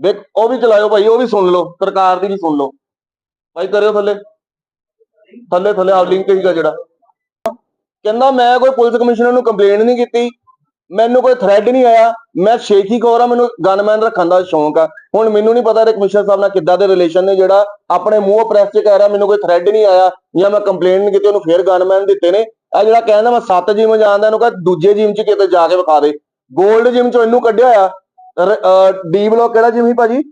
ਦੇਖ ਉਹ ਵੀ ਚਲਾਇਓ ਭਾਈ ਉਹ ਵੀ ਸੁਣ ਲਓ। ਸਰਕਾਰ ਦੀ ਵੀ ਸੁਣ ਲਓ। ਭਾਈ ਕਰਿਓ ਥੱਲੇ। ਥੱਲੇ ਥੱਲੇ ਆ ਲਿੰਕ ਹੀਗਾ ਜਿਹੜਾ। ਕਹਿੰਦਾ ਮੈਂ ਕੋਈ ਪੁਲਿਸ ਕਮਿਸ਼ਨਰ ਨੂੰ ਕੰਪਲੇਂਟ ਨਹੀਂ ਕੀਤੀ। ਮੈਨੂੰ ਕੋਈ ਥ੍ਰੈਡ ਨਹੀਂ ਆਇਆ। ਮੈਂ ਸ਼ੇਖੀ ਕੌਰ ਖੋਰਾ ਮੈਨੂੰ ਗਨਮੈਨ ਰੱਖਣ ਦਾ ਸ਼ੌਂਕ ਆ। ਹੁਣ ਮੈਨੂੰ ਨਹੀਂ ਪਤਾ ਇਹ ਕਮਿਸ਼ਨਰ ਸਾਹਿਬ ਨਾਲ ਕਿੱਦਾਂ ਦੇ ਰਿਲੇਸ਼ਨ ਨੇ ਜਿਹੜਾ ਆਪਣੇ ਮੂੰਹ ਪ੍ਰੈਸ 'ਚ ਕਹਿ ਰਿਹਾ, ਮੈਨੂੰ ਕੋਈ ਥ੍ਰੈਡ ਨਹੀਂ ਆਇਆ ਜਾਂ ਮੈਂ ਕੰਪਲੇਂਟ ਨਹੀਂ ਕੀਤੀ, ਉਹਨੂੰ ਫੇਰ ਗਨਮੈਨ ਦਿੱਤੇ ਨੇ। ਆ ਜਿਹੜਾ ਕਹਿੰਦਾ ਮੈਂ ਸੱਤ ਜਿਮ ਜਾਣਦਾ, ਇਹਨੂੰ ਕਹ ਦੂਜੇ ਜਿਮ 'ਚ ਕਿਤੇ ਜਾ ਕੇ ਵਿਖਾ ਦੇ। 골ਡ ਜਿਮ 'ਚੋਂ ਇਹਨੂੰ ਕੱਢਿਆ ਆ। ਡੀ ਬਲੋਕ ਕਿਹੜਾ ਜਿਮ ਹੀ ਭਾਜੀ?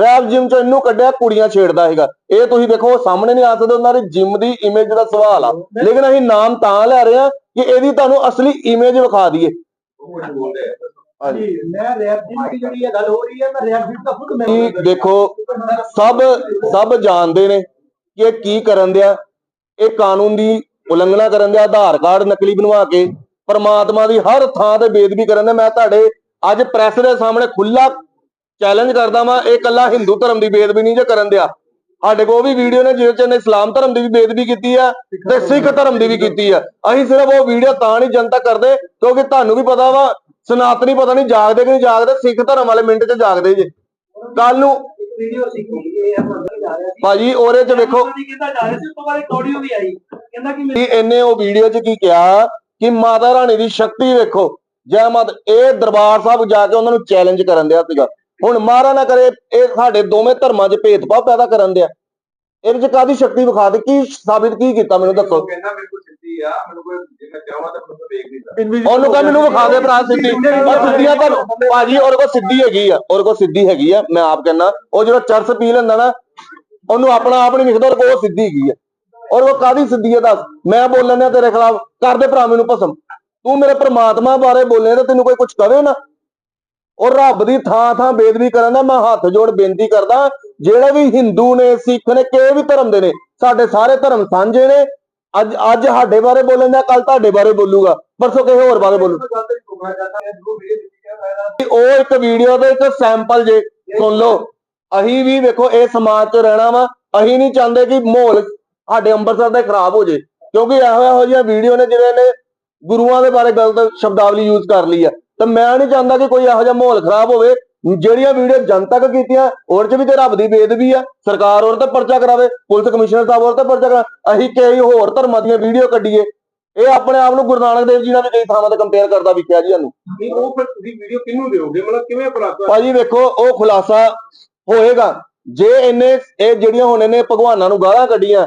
ਰੈਪ ਜਿਮ 'ਚੋਂ ਇਹਨੂੰ ਕੱਢਿਆ, ਕੁੜੀਆਂ ਛੇੜਦਾ ਹੈਗਾ ਇਹ ਤੁਸੀਂ ਦੇਖੋ, ਉਹ ਸਾਹਮਣੇ ਨਹੀਂ ਆ ਸਕਦੇ, ਉਹਨਾਂ ਦੇ ਜਿਮ ਦੀ ਇਮੇਜ ਦਾ ਸਵਾਲ ਆ। ਲੇਕਿਨ ਅਸੀਂ ਨਾਮ ਤਾਂ ਲੈ ਰਹੇ ਹਾਂ ਕਿ ਇਹਦੀ ਤੁਹਾਨੂੰ ਅਸਲੀ ਇਮੇਜ ਵਿਖਾ ਦਈਏ। ਕਿ ਦੇਖੋ ਸਭ ਸਭ ਜਾਣਦੇ ਨੇ ਕਿ ਇਹ ਕੀ ਕਰਨ ਦਿਆ। ਇਹ ਕਾਨੂੰਨ ਦੀ ਉਲੰਘਣਾ ਕਰਨ ਦਿਆ ਆਧਾਰ ਕਾਰਡ ਨਕਲੀ ਬਣਵਾ ਕੇ ਪਰਮਾਤਮਾ ਦੀ ਹਰ ਥਾਂ ਤੇ ਬੇਦਬੀ ਕਰਨ ਦੇ ਮੈਂ ਤੁਹਾਡੇ ਅੱਜ ਪ੍ਰੈਸ ਦੇ ਸਾਹਮਣੇ ਖੁੱਲਾ ਚੈਲੰਜ ਕਰਦਾ ਵਾਂ ਇਹ ਕੱਲਾ ਹਿੰਦੂ ਧਰਮ ਦੀ ਬੇਦਬੀ ਨਹੀਂ ਜੇ ਕਰਨ ਦਿਆ। ਸਾਡੇ ਕੋਲ ਵੀ ਵੀਡੀਓ ਨੇ, ਜਿਹਦੇ ਚ ਇਹਨੇ ਇਸਲਾਮ ਧਰਮ ਦੀ ਵੀ ਬੇਦਬੀ ਕੀਤੀ ਆ ਤੇ ਸਿੱਖ ਧਰਮ ਦੀ ਵੀ ਕੀਤੀ ਆ। ਅਸੀਂ ਸਿਰਫ ਉਹ ਵੀਡੀਓ ਤਾਂ ਨਹੀਂ ਜਨਤਾ ਕਰਦੇ, ਕਿਉਂਕਿ ਤੁਹਾਨੂੰ ਵੀ ਪਤਾ ਵਾ, ਸਨਾਤਨੀ ਪਤਾ ਨਹੀਂ ਜਾਗਦੇ ਕਿ ਨਹੀਂ ਜਾਗਦੇ, ਸਿੱਖ ਧਰਮ ਵਾਲੇ ਮਿੰਟ 'ਚ ਜਾਗਦੇ ਜੇ। ਕੱਲ ਨੂੰ ਭਾਜੀ, ਉਹਦੇ 'ਚ ਵੇਖੋ। ਕਿ ਇਹਨੇ ਉਹ ਵੀਡੀਓ 'ਚ ਕੀ ਕਿਹਾ ਕਿ ਮਾਤਾ ਰਾਣੀ ਦੀ ਸ਼ਕਤੀ ਵੇਖੋ। ਜੈ ਮਾਤਾ, ਇਹ ਦਰਬਾਰ ਸਾਹਿਬ ਜਾ ਕੇ ਉਹਨਾਂ ਨੂੰ ਚੈਲੰਜ ਕਰਨ ਦਿਆ ਸੀਗਾ। ਹੁਣ ਮਾਰਾ ਨਾ ਕਰੇ ਇਹ ਸਾਡੇ ਦੋਵੇਂ ਧਰਮਾਂ 'ਚ ਭੇਦਭਾਵ ਪੈਦਾ ਕਰਨ ਦਿਆ। ਇਹਦੇ 'ਚ ਕਾਦੀ ਸ਼ਕਤੀ ਵਿਖਾ ਦੇ ਕੀ ਸਾਬਿਤ ਕੀ ਕੀਤਾ ਮੈਨੂੰ ਦੱਸੋ? ਕਹਿੰਦਾ ਮੇਰੇ ਕੋਲ ਸਿੱਧੀ ਆ ਮੈਨੂੰ ਕੋਈ ਜੇ ਮੈਂ ਚਾਹਾਂ ਤਾਂ ਮੈਨੂੰ ਵੇਖ ਨਹੀਂ ਸਕਦਾ ਉਹਨੂੰ ਕਹ ਮੈਨੂੰ ਵਿਖਾ ਦੇ ਭਰਾ ਸਿੱਧੀ। ਉਹ ਸਿੱਧੀਆਂ ਤੁਹਾਨੂੰ ਭਾਜੀ ਉਹਦੇ ਕੋਲ ਸਿੱਧੀ ਹੈਗੀ ਆ ਉਹਦੇ ਕੋਲ ਸਿੱਧੀ ਹੈਗੀ ਆ ਮੈਂ ਆਪ ਕਹਿੰਦਾ ਉਹ ਜਿਹੜਾ ਚਰਸ ਪੀ ਲੈਂਦਾ ਨਾ ਉਹਨੂੰ ਆਪਣਾ ਆਪ ਨਹੀਂ ਵਿਖਦਾ ਉਹਦੇ ਕੋਲ ਉਹ ਸਿੱਧੀ ਹੈਗੀ ਆ। ਉਹਦੇ ਕੋਲ ਕਾਦੀ ਸਿੱਧੀ ਆ ਦੱਸ? ਮੈਂ ਬੋਲਣ ਆ ਤੇਰੇ ਖਿਲਾਫ ਕਰਦੇ ਭਰਾ ਮੈਨੂੰ ਭਸਮ। ਤੂੰ ਮੇਰੇ ਪ੍ਰਮਾਤਮਾ ਬਾਰੇ ਬੋਲੇ ਤਾਂ ਤੈਨੂੰ ਕੋਈ ਕੁਝ ਕਵੇ ਨਾ। ਉਹ ਰੱਬ ਦੀ ਥਾਂ ਥਾਂ ਬੇਦਬੀ ਕਰਨ ਦਾ ਮੈਂ ਹੱਥ ਜੋੜ ਬੇਨਤੀ ਕਰਦਾ, ਜਿਹੜੇ ਵੀ ਹਿੰਦੂ ਨੇ, ਸਿੱਖ ਨੇ ਕਿਸੇ ਵੀ ਧਰਮ ਦੇ ਨੇ, ਸਾਡੇ ਸਾਰੇ ਧਰਮ ਸਾਂਝੇ ਨੇ। ਅੱਜ ਅੱਜ ਸਾਡੇ ਬਾਰੇ ਬੋਲਣ ਦਾ ਕੱਲ ਤੁਹਾਡੇ ਬਾਰੇ ਬੋਲੂਗਾ। ਪਰਸੋਂ ਕਿਸੇ ਹੋਰ ਬਾਰੇ ਬੋਲੂ। ਉਹ ਇੱਕ ਵੀਡੀਓ ਦੇ ਇੱਕ ਸੈਂਪਲ ਜੇ, ਸੁਣ ਲਓ। ਅਸੀਂ ਵੀ ਵੇਖੋ, ਇਹ ਸਮਾਜ 'ਚ ਰਹਿਣਾ ਵਾ। ਅਸੀਂ ਨਹੀਂ ਚਾਹੁੰਦੇ ਕਿ ਮਾਹੌਲ ਸਾਡੇ ਅੰਮ੍ਰਿਤਸਰ ਦਾ ਖਰਾਬ ਹੋ ਜੇ। ਕਿਉਂਕਿ ਇਹੋ ਇਹੋ ਜਿਹੀਆਂ ਵੀਡੀਓ ਨੇ ਜਿਹੜੇ ਨੇ ਗੁਰੂਆਂ ਦੇ ਬਾਰੇ ਗਲਤ ਸ਼ਬਦਾਵਲੀ ਯੂਜ਼ ਕਰ ਲਈ ਆ। ਤੇ ਮੈਂ ਨਹੀਂ ਚਾਹੁੰਦਾ ਕਿ ਕੋਈ ਇਹੋ ਜਿਹਾ ਮਾਹੌਲ ਖਰਾਬ ਹੋਵੇ। ਜਿਹੜੀਆਂ ਵੀਡੀਓ ਜਨਤਕ ਕੀਤੀਆਂ ਉਹਦੇ 'ਚ ਵੀ ਤੇ ਰੱਬ ਦੀ ਬੇਦਬੀ ਆ। ਸਰਕਾਰ ਉਹਦੇ ਤੇ ਪਰਚਾ ਕਰਾਵੇ ਪੁਲਿਸ ਕਮਿਸ਼ਨਰ ਸਾਹਿਬ ਉਹਦੇ ਤੇ ਪਰਚਾ ਕਰਾ ਅਸੀਂ ਕਈ ਹੋਰ ਧਰਮਾਂ ਦੀਆਂ ਵੀਡੀਓ ਕੱਢੀਏ। ਇਹ ਆਪਣੇ ਆਪ ਨੂੰ ਗੁਰੂ ਨਾਨਕ ਦੇਵ ਜੀ ਨਾਲ ਵੀ ਕਈ ਥਾਵਾਂ ਤੇ ਕੰਪੇਅਰ ਕਰਦਾ ਵਿਖਿਆ ਜੀ ਸਾਨੂੰ। ਨਹੀਂ ਉਹ ਫਿਰ ਤੁਸੀਂ ਵੀਡੀਓ ਕਿਹਨੂੰ ਦਿਓਗੇ? ਮਤਲਬ ਕਿਵੇਂ ਖੁਲਾਸਾ ਭਾਜੀ ਵੇਖੋ ਉਹ ਖੁਲਾਸਾ ਹੋਏਗਾ। ਜੇ ਇਹਨੇ ਇਹ ਜਿਹੜੀਆਂ ਹੁਣ ਇਹਨੇ ਭਗਵਾਨਾਂ ਨੂੰ ਗਾਲਾਂ ਕੱਢੀਆਂ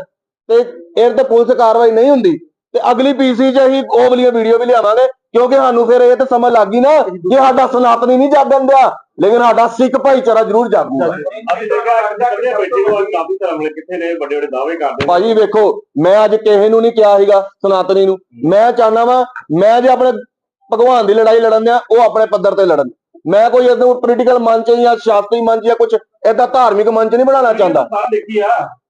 ਤੇ ਇਹ ਤੇ ਪੁਲਿਸ ਕਾਰਵਾਈ ਨਹੀਂ ਹੁੰਦੀ ਤੇ ਅਗਲੀ ਪੀਸੀ 'ਚ ਅਸੀਂ ਉਹ ਵਾਲੀਆਂ ਵੀਡੀਓ ਵੀ ਲਿਆਵਾਂਗੇ। ਕਿਉਂਕਿ ਸਾਨੂੰ ਫਿਰ ਇਹ ਤਾਂ ਸਮਝ ਲੱਗ ਗਈ ਨਾ ਕਿ ਸਾਡਾ ਸਨਾਤਨੀ ਨਹੀਂ ਜਾਗਣ ਦਿਆ ਲੇਕਿਨ ਸਾਡਾ ਸਿੱਖ ਭਾਈਚਾਰਾ ਜ਼ਰੂਰ ਜਾਗੂਗਾ ਭਾਜੀ ਵੇਖੋ ਮੈਂ ਅੱਜ ਕਿਸੇ ਨੂੰ ਨਹੀਂ ਕਿਹਾ ਸੀਗਾ ਸਨਾਤਨੀ ਨੂੰ। ਮੈਂ ਚਾਹਨਾ ਵਾਂ ਮੈਂ ਜੇ ਆਪਣੇ ਭਗਵਾਨ ਦੀ ਲੜਾਈ ਲੜਨ ਦਿਆਂ ਉਹ ਆਪਣੇ ਪੱਧਰ ਤੇ ਲੜਨ। ਮੈਂ ਕੋਈ ਇਹਨੂੰ ਪੋਲੀਟੀਕਲ ਮੰਚ ਜਾਂ ਸ਼ਾਸਤਰੀ ਮੰਚ ਜਾਂ ਕੁਝ ਏਦਾਂ ਧਾਰਮਿਕ ਮੰਚ ਨਹੀਂ ਬਣਾਉਣਾ ਚਾਹੁੰਦਾ।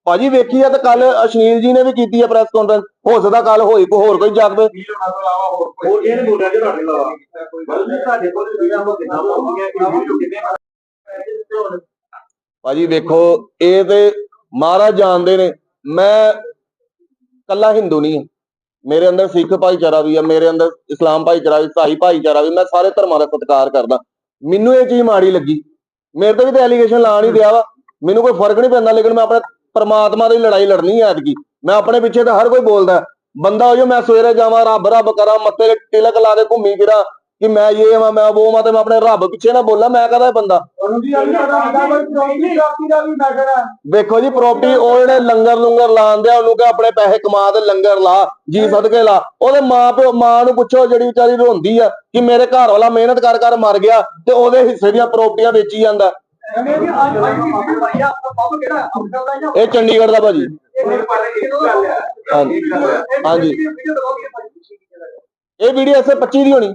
ਭਾਜੀ ਵੇਖੀ ਆ ਤੇ ਕੱਲ ਅਸ਼ਨੀਲ ਜੀ ਨੇ ਵੀ ਕੀਤੀ ਆ ਪ੍ਰੈਸ ਕਾਨਫਰੰਸ ਹੋ ਸਕਦਾ ਕੱਲ ਹੋਈ ਕੋਈ ਹੋਰ ਕੋਈ ਜਾਗਵੇ ਹੋਰ ਬੋਲਿਆ ਕਿ ਤੁਹਾਡੇ ਨਾਲ ਸਾਡੇ ਕੋਲ ਹੋ ਕਿੰਨਾ ਵੀਡੀਓ ਕਿੰਨੇ ਭਾਜੀ ਵੇਖੋ ਇਹ ਤੇ ਮਹਾਰਾਜ ਜਾਣਦੇ ਨੇ। ਮੈਂ ਕੱਲਾ ਹਿੰਦੂ ਨਹੀਂ ਹਾਂ। ਮੇਰੇ ਅੰਦਰ ਸਿੱਖ ਭਾਈਚਾਰਾ ਵੀ ਆ ਮੇਰੇ ਅੰਦਰ ਇਸਲਾਮ ਭਾਈਚਾਰਾ ਵੀ ਸਾਈ ਭਾਈਚਾਰਾ ਵੀ ਮੈਂ ਸਾਰੇ ਧਰਮਾਂ ਦਾ ਸਤਿਕਾਰ ਕਰਦਾ। ਮੈਨੂੰ ਇਹ ਚੀਜ਼ ਮਾੜੀ ਲੱਗੀ। ਮੇਰੇ ਤੇ ਵੀ ਤੇ ਐਲੀਗੇਸ਼ਨ ਲਾ ਨਹੀਂ ਦਿਆ ਵਾ। ਮੈਨੂੰ ਕੋਈ ਫ਼ਰਕ ਨਹੀਂ ਪੈਂਦਾ ਲੇਕਿਨ ਮੈਂ ਆਪਣੇ ਪਰਮਾਤਮਾ ਦੀ ਲੜਾਈ ਲੜਨੀ ਹੈ ਐਤਕੀ। ਮੈਂ ਆਪਣੇ ਪਿੱਛੇ ਤਾਂ ਹਰ ਕੋਈ ਬੋਲਦਾ ਬੰਦਾ ਹੋ ਜੋ ਮੈਂ ਸਵੇਰੇ ਜਾਵਾਂ ਰੱਬ ਰੱਬ ਕਰਾਂ ਮੱਥੇ ਤੇ ਤਿਲਕ ਲਾ ਕੇ ਘੁੰਮੀ ਫਿਰਾਂ ਕਿ ਮੈਂ ਇਹ ਵਾਂ ਮੈਂ ਉਹ ਵਾਂ ਤੇ ਮੈਂ ਆਪਣੇ ਰੱਬ ਪਿੱਛੇ ਨਾ ਬੋਲਾਂ ਮੈਂ ਕਹਦਾ ਬੰਦਾ? ਵੇਖੋ ਜੀ ਪ੍ਰਾਪਰਟੀ ਉਹ ਜਿਹੜੇ ਲੰਗਰ ਲੰਗਰ ਲਾਉਂਦੇ ਆ ਉਹਨੂੰ ਕਿ ਆਪਣੇ ਪੈਸੇ ਕਮਾ ਤੇ ਲੰਗਰ ਲਾ ਜੀ ਸਦਕੇ ਲਾ। ਉਹਦੇ ਮਾਂ ਪਿਓ ਮਾਂ ਨੂੰ ਪੁੱਛੋ ਜਿਹੜੀ ਵਿਚਾਰੀ ਰੋਂਦੀ ਆ ਕਿ ਮੇਰੇ ਘਰ ਵਾਲਾ ਮਿਹਨਤ ਕਰ ਕਰ ਮਰ ਗਿਆ ਤੇ ਉਹਦੇ ਹਿੱਸੇ ਦੀਆਂ ਪ੍ਰਾਪਰਟੀਆਂ ਵੇਚੀ ਜਾਂਦਾ। ਇਹ ਚੰਡੀਗੜ੍ਹ ਦਾ ਭਾਜੀ। ਹਾਂਜੀ। ਇਹ ਵੀਡੀਓ ਐਸੇ 25 ਦੀ ਹੋਣੀ।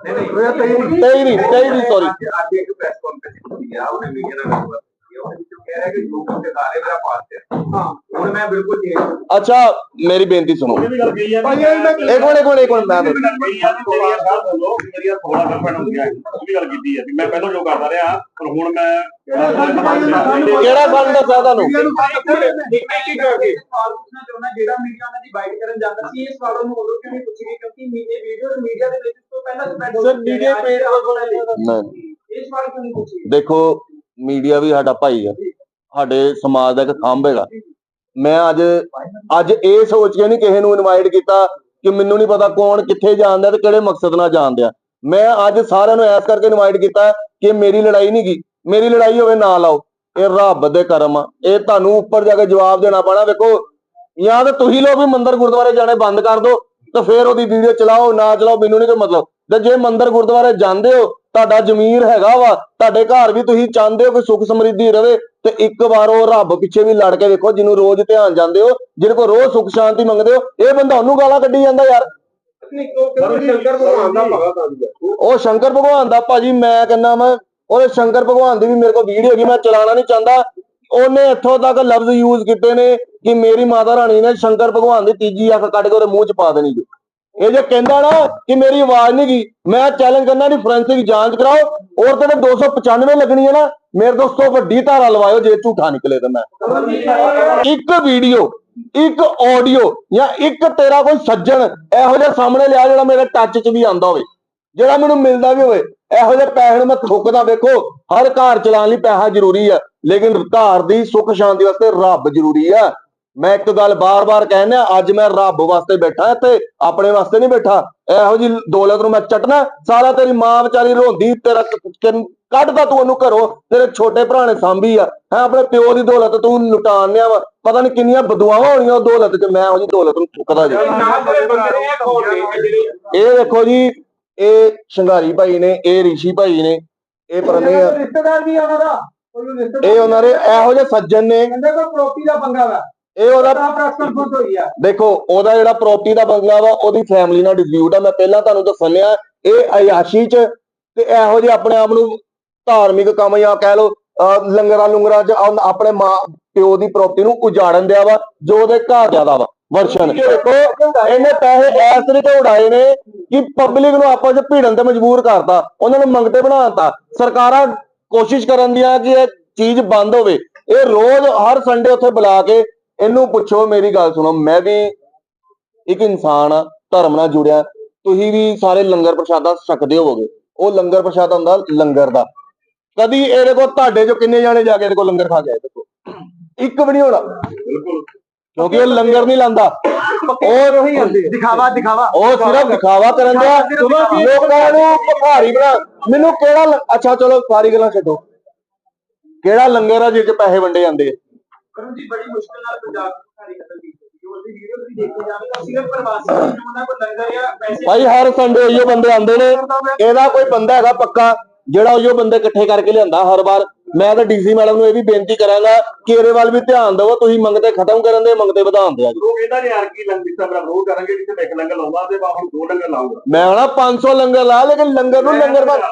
ਨਹੀਂ ਨਹੀਂ 23 ਦੀ। 23 ਦੀ ਸੌਰੀ ਅੱਜ ਅੱਜ ਇੱਕ ਪ੍ਰੈਸ ਕਾਨਫਰੰਸ ਹੋਈ ਆ ਉਹਨੇ ਮੀਡੀਆ ਨਾਲ ਗੱਲਬਾਤ ਕੀਤੀ ਆ ਉਹਦੇ ਵਿੱਚ ਉਹ ਕਹਿ ਰਿਹਾ ਕਿ ਲੋਕਾਂ ਦੇ ਸਾਰੇ ਮੇਰਾ ਪਾਸ ਹੈ ਹਾਂ ਹੁਣ ਮੈਂ ਬਿਲਕੁਲ ਚੇਂਜ ਅੱਛਾ ਮੇਰੀ ਬੇਨਤੀ ਸੁਣੋ। ਵੀ ਗੱਲ ਕਹੀ ਆ ਭਾਈ ਇਹ ਇੱਕ ਮਿੰਟ ਇੱਕ ਮਿੰਟ ਇੱਕ ਮਿੰਟ ਮੈਂ ਮੇਰੀਆਂ ਮੇਰੀਆਂ ਗੱਲ ਸੁਣੋ ਮੇਰੀਆਂ 16 ਗਰਲਫ੍ਰੈਂਡ ਹੁੰਦੀਆਂ ਉਹ ਵੀ ਗੱਲ ਕੀਤੀ ਹੈ ਵੀ ਮੈਂ ਪਹਿਲਾਂ ਜੋ ਕਰਦਾ ਰਿਹਾ ਪਰ ਹੁਣ ਮੈਂ ਕਿਹੜਾ ਫੰਡ ਦੱਸਿਆ ਤੁਹਾਨੂੰ? ਸਵਾਲ ਪੁੱਛਣਾ ਚਾਹੁੰਦਾ ਜਿਹੜਾ ਮੀਡੀਆ ਉਹਨਾਂ ਦੀ ਬਾਈਟ ਕਰਨ ਜਾਂਦਾ ਸੀ ਇਹ ਸਵਾਲ ਉਹਨੂੰ ਉਦੋਂ ਕਿਉਂ ਨਹੀਂ ਪੁੱਛੀ ਗਈ? ਕਿਉਂਕਿ ਮੀ- ਇਹ ਵੀਡੀਓ ਮੀਡੀਆ ਦੇ ਵਿੱਚ ਤੋਂ ਪਹਿਲਾਂ ਸਪੈਂਡ media page ਨਹੀਂ ਇਹ ਸਵਾਲ ਕਿਉਂ ਨਹੀਂ ਪੁੱਛੀ? ਦੇਖੋ ਮੀਡੀਆ ਵੀ ਸਾਡਾ ਭਾਈ ਆ। ਸਾਡੇ ਸਮਾਜ ਦਾ ਇੱਕ ਖੰਭ ਹੈਗਾ। ਮੈਂ ਅੱਜ ਅੱਜ ਇਹ ਸੋਚ ਕੇ ਨਹੀਂ ਕਿਸੇ ਨੂੰ ਇਨਵਾਈਟ ਕੀਤਾ ਕਿ ਮੈਨੂੰ ਨਹੀਂ ਪਤਾ ਕੌਣ ਕਿੱਥੇ ਜਾਣਦਾ ਤੇ ਕਿਹੜੇ ਮਕਸਦ ਨਾਲ ਜਾਣਦਾ ਮੈਂ ਅੱਜ ਸਾਰਿਆਂ ਨੂੰ ਐਸ ਕਰਕੇ ਇਨਵਾਈਟ ਕੀਤਾ ਕਿ ਮੇਰੀ ਲੜਾਈ ਨਹੀਂ ਗੀ ਮੇਰੀ ਲੜਾਈ ਹੋਵੇ ਨਾ ਲਾਓ। ਇਹ ਰੱਬ ਦੇ ਕਰਮ ਆ। ਇਹ ਤੁਹਾਨੂੰ ਉੱਪਰ ਜਾ ਕੇ ਜਵਾਬ ਦੇਣਾ ਪੈਣਾ। ਵੇਖੋ, ਜਾਂ ਤਾਂ ਤੁਸੀਂ ਲੋਕ ਵੀ ਮੰਦਰ ਗੁਰਦੁਆਰੇ ਜਾਣੇ ਬੰਦ ਕਰ ਦਿਓ ਤਾਂ ਫੇਰ ਉਹਦੀ ਵੀਡੀਓ ਚਲਾਓ, ਨਾ ਚਲਾਓ, ਮੈਨੂੰ ਨਹੀਂ ਕੋਈ ਮਤਲਬ। ਤੇ ਜੇ ਮੰਦਰ ਗੁਰਦੁਆਰੇ ਜਾਂਦੇ ਹੋ ਤੁਹਾਡਾ ਜ਼ਮੀਰ ਹੈਗਾ ਵਾ ਤੁਹਾਡੇ ਘਰ ਵੀ ਤੁਸੀਂ ਚਾਹੁੰਦੇ ਹੋ ਕਿ ਸੁੱਖ ਸਮਰਿੱਧੀ ਰਵੇ ਤੇ ਇੱਕ ਵਾਰ ਉਹ ਰੱਬ ਪਿੱਛੇ ਵੀ ਲੜ ਕੇ ਵੇਖੋ ਜਿਹਨੂੰ ਰੋਜ਼ ਧਿਆਨ ਜਾਂਦੇ ਹੋ ਜਿਹਦੇ ਕੋਲ ਰੋਜ਼ ਸੁੱਖ ਸ਼ਾਂਤੀ ਮੰਗਦੇ ਹੋ ਇਹ ਬੰਦਾ ਉਹਨੂੰ ਗਾਲਾਂ ਕੱਢੀ ਜਾਂਦਾ ਯਾਰ। ਉਹ ਸ਼ੰਕਰ ਭਗਵਾਨ ਦਾ ਭਾਜੀ ਮੈਂ ਕਹਿੰਦਾ ਮੈਂ ਉਹਦੇ ਸ਼ੰਕਰ ਭਗਵਾਨ ਦੀ ਵੀ ਮੇਰੇ ਕੋਲ ਵੀਡੀਓ ਹੈਗੀ ਮੈਂ ਚਲਾਉਣਾ ਨਹੀਂ ਚਾਹੁੰਦਾ। ਉਹਨੇ ਇੱਥੋਂ ਤੱਕ ਲਫ਼ਜ਼ ਯੂਜ਼ ਕੀਤੇ ਨੇ ਕਿ ਮੇਰੀ ਮਾਤਾ ਰਾਣੀ ਨੇ ਸ਼ੰਕਰ ਭਗਵਾਨ ਦੀ ਤੀਜੀ ਅੱਖ ਕੱਢ ਕੇ ਉਹਦੇ ਮੂੰਹ 'ਚ ਪਾ ਦੇਣੀ ਜੀ ਇਹ ਜੇ ਕਹਿੰਦਾ ਨਾ ਕਿ ਮੇਰੀ ਆਵਾਜ਼ ਨਹੀਂ ਗਈ, ਮੈਂ ਚੈਲੰਜ ਕਰਨਾ ਦੀ ਫੋਰੈਂਸਿਕ ਜਾਂਚ ਕਰਾਓ, ਔਰ ਤੇ 295 ਲੱਗਣੀ ਹੈ ਨਾ, ਮੇਰੇ ਦੋਸਤੋ ਵੱਡੀ ਧਾਰਾ ਲਵਾਇਓ ਜੇ ਝੂਠਾ ਨਿਕਲੇ ਤਾਂ ਮੈਂ। ਇੱਕ ਵੀਡੀਓ ਇੱਕ ਆਡੀਓ ਜਾਂ ਇੱਕ ਤੇਰਾ ਕੋਈ ਸੱਜਣ ਇਹੋ ਜਿਹਾ ਸਾਹਮਣੇ ਲਿਆ ਜਿਹੜਾ ਮੇਰੇ ਟੱਚ 'ਚ ਵੀ ਆਂਦਾ ਹੋਵੇ, ਜਿਹੜਾ ਮੈਨੂੰ ਮਿਲਦਾ ਵੀ ਹੋਵੇ, ਇਹੋ ਜਿਹੇ ਪੈਸੇ ਨੂੰ ਮੈਂ ਥੁੱਕਦਾ ਵੇਖੋ, ਹਰ ਘਰ ਚਲਾਉਣ ਲਈ ਪੈਸਾ ਜ਼ਰੂਰੀ ਆ, ਲੇਕਿਨ ਘਰ ਦੀ ਸੁੱਖ ਸ਼ਾਂਤੀ ਵਾਸਤੇ ਰੱਬ ਜ਼ਰੂਰੀ ਆ। ਮੈਂ ਇੱਕ ਗੱਲ ਬਾਰ-ਬਾਰ ਕਹਿੰਦਾ ਅੱਜ ਮੈਂ ਰੱਬ ਵਾਸਤੇ ਬੈਠਾ ਇੱਥੇ ਆਪਣੇ ਵਾਸਤੇ ਨਹੀਂ ਬੈਠਾ। ਇਹੋ ਜੀ ਦੌਲਤ ਨੂੰ ਮੈਂ ਚਟਣਾ ਸਾਲਾ ਤੇਰੀ ਮਾਂ ਵਿਚਾਰੀ ਰੋਂਦੀ ਤੇਰਾ ਕੱਢਦਾ ਤੂੰ ਉਹਨੂੰ ਘਰੋਂ ਤੇਰੇ ਛੋਟੇ ਭਰਾ ਨੇ ਸਾਂਭੀ ਆ। ਹੈ ਆਪਣੇ ਪਿਓ ਦੀ ਦੌਲਤ ਤੂੰ ਲੁਟਾਣਿਆ ਵਾ। ਪਤਾ ਨਹੀਂ ਕਿੰਨੀਆਂ ਬਦੁਆਵਾਂ ਹੋਣੀਆਂ ਉਹ ਦੌਲਤ 'ਚ ਮੈਂ ਉਹ ਜੀ ਦੌਲਤ ਨੂੰ ਚੁੱਕਦਾ ਜੀ। ਇਹ ਦੇਖੋ ਜੀ ਇਹ ਸ਼ਿੰਗਾਰੀ ਭਾਈ ਨੇ ਇਹ ਰਿਸ਼ੀ ਭਾਈ ਨੇ ਇਹ ਪਰਨੇ ਆ ਰਿਸ਼ਤੇਦਾਰ ਵੀ ਆ ਉਹਨਾਂ ਦਾ। ਇਹ ਉਹਨਾਂ ਦੇ ਇਹੋ ਜਿਹੇ ਸੱਜਣ ਨੇ। ਕਹਿੰਦੇ ਕੋਈ ਪ੍ਰੋਪਰਟੀ ਦਾ ਪੰਗਾ ਵਾ। ਇਹ ਉਹਦਾ ਪ੍ਰੈਸ ਕਾਨਫਰੰਸ ਹੋਈ ਆ। ਦੇਖੋ ਉਹਦਾ ਜਿਹੜਾ ਪ੍ਰਾਪਰਟੀ ਦਾ ਬੰਗਲਾ ਵਾ ਉਹਦੀ ਫੈਮਿਲੀ ਨਾਲ ਡਿਸਪਿਊਟ ਆ। ਮੈਂ ਪਹਿਲਾਂ ਤੁਹਾਨੂੰ ਦੱਸਣ ਲਿਆ ਇਹ ਅਯਾਸ਼ੀ ਚ ਤੇ ਇਹੋ ਜਿਹੇ ਆਪਣੇ ਆਪ ਨੂੰ ਧਾਰਮਿਕ ਕੰਮ ਜਾਂ ਕਹਿ ਲੋ ਲੰਗਰਾਂ ਲੁੰਗਰਾਂ ਚ ਆਪ- ਆਪਣੇ ਮਾਂ ਪਿਓ ਦੀ ਪ੍ਰਾਪਰਟੀ ਨੂੰ ਉਜਾੜਨ ਦਿਆ ਵਾ ਜੋ ਉਹਦੇ ਘਰ ਜ਼ਿਆਦਾ ਵਾ ਵਰਸ਼ਨ। ਦੇਖੋ ਇਹਨੇ ਪੈਸੇ ਇਸ ਤਰੀਕੇ ਉਡਾਏ ਨੇ ਕਿ ਪਬਲਿਕ ਨੂੰ ਆਪਸ ਵਿੱਚ ਭਿੜਨ ਤੇ ਮਜਬੂਰ ਕਰਤਾ ਉਹਨਾਂ ਨੂੰ ਮੰਗਤੇ ਬਣਾਤਾ ਸਰਕਾਰਾਂ ਕੋਸ਼ਿਸ਼ ਕਰਨ ਦੀਆਂ ਕਿ ਇਹ ਚੀਜ਼ ਬੰਦ ਹੋਵੇ। ਇਹ ਰੋਜ਼ ਹਰ ਸੰਡੇ ਉੱਥੇ ਬੁਲਾ ਕੇ ਇਹਨੂੰ ਪੁੱਛੋ ਮੇਰੀ ਗੱਲ ਸੁਣੋ ਮੈਂ ਵੀ ਇੱਕ ਇਨਸਾਨ ਆ ਧਰਮ ਨਾਲ ਜੁੜਿਆ ਤੁਸੀਂ ਵੀ ਸਾਰੇ ਲੰਗਰ ਪ੍ਰਸ਼ਾਦਾ ਛਕਦੇ ਹੋਵੋਗੇ। ਉਹ ਲੰਗਰ ਪ੍ਰਸ਼ਾਦਾ ਹੁੰਦਾ ਲੰਗਰ ਦਾ। ਕਦੀ ਇਹਦੇ ਕੋਲ ਤੁਹਾਡੇ ਚੋਂ ਕਿੰਨੇ ਜਾਣੇ ਜਾ ਕੇ ਇਹਦੇ ਕੋਲ ਲੰਗਰ ਖਾ ਕੇ ਆਏ ਦੇਖੋ। ਇੱਕ ਵੀ ਨਹੀਂ ਹੋਣਾ। ਬਿਲਕੁਲ ਕਿਉਂਕਿ ਇਹ ਲੰਗਰ ਨਹੀਂ ਲਾਂਦਾ। ਉਹ ਉਹੀ ਦਿਖਾਵਾ ਦਿਖਾਵਾ। ਉਹ ਸਿਰਫ ਦਿਖਾਵਾ ਕਰਨ ਦਾ ਲੋਕਾਂ ਨੂੰ ਭਿਖਾਰੀ ਬਣਾ। ਮੈਨੂੰ ਕਿਹੜਾ ਅੱਛਾ ਚਲੋ ਸਾਰੀ ਗੱਲਾਂ ਛੱਡੋ। ਕਿਹੜਾ ਲੰਗਰ ਆ ਜਿਹਦੇ ਪੈਸੇ ਵੰਡੇ ਜਾਂਦੇ ਆ? ਕਰਮ ਜੀ ਬੜੀ ਮੁਸ਼ਕਲ ਨਾਲ ਪੰਜਾਬ ਦੀ ਸਾਰੀ ਕਤਲ ਕੀਤੀ ਭਾਈ ਹਰ ਸੰਡੇ ਉਹੀ ਬੰਦੇ ਆਉਂਦੇ ਨੇ। ਇਹਦਾ ਕੋਈ ਬੰਦਾ ਹੈਗਾ ਪੱਕਾ ਜਿਹੜਾ ਉਹੀ ਬੰਦੇ ਇਕੱਠੇ ਕਰਕੇ ਲਿਆਂਦਾ ਹਰ ਵਾਰ। ਮੈਂ ਤਾਂ ਡੀਸੀ ਮੈਡਮ ਨੂੰ ਇਹ ਵੀ ਬੇਨਤੀ ਕਰਾਂਗਾ ਕਿ ਇਹਦੇ ਵੱਲ ਵੀ ਧਿਆਨ ਦਿਓ ਤੁਸੀਂ ਮੰਗਤੇ ਖਤਮ ਕਰਨ ਦੇ ਮੰਗਤੇ ਵਧਾਉਣ ਦੇ ਆ ਜੀ ਲੋਕ ਕਹਿੰਦਾ ਨੇ ਯਾਰ ਕੀ ਲੰਗਰ ਤਰ੍ਹਾਂ ਵਿਰੋਧ ਕਰਾਂਗੇ ਜਿੱਥੇ ਇੱਕ ਲੰਗਰ ਲਾਉਂਦਾ ਤੇ ਹੁਣ ਦੋ ਲੰਗਰ ਲਾਉਂਗਾ ਮੈਂ ਹਣਾ 500 ਲੰਗਰ ਲਾ ਲੇਕਿਨ ਲੰਗਰ ਨੂੰ ਲੰਗਰ ਮਿਲਾ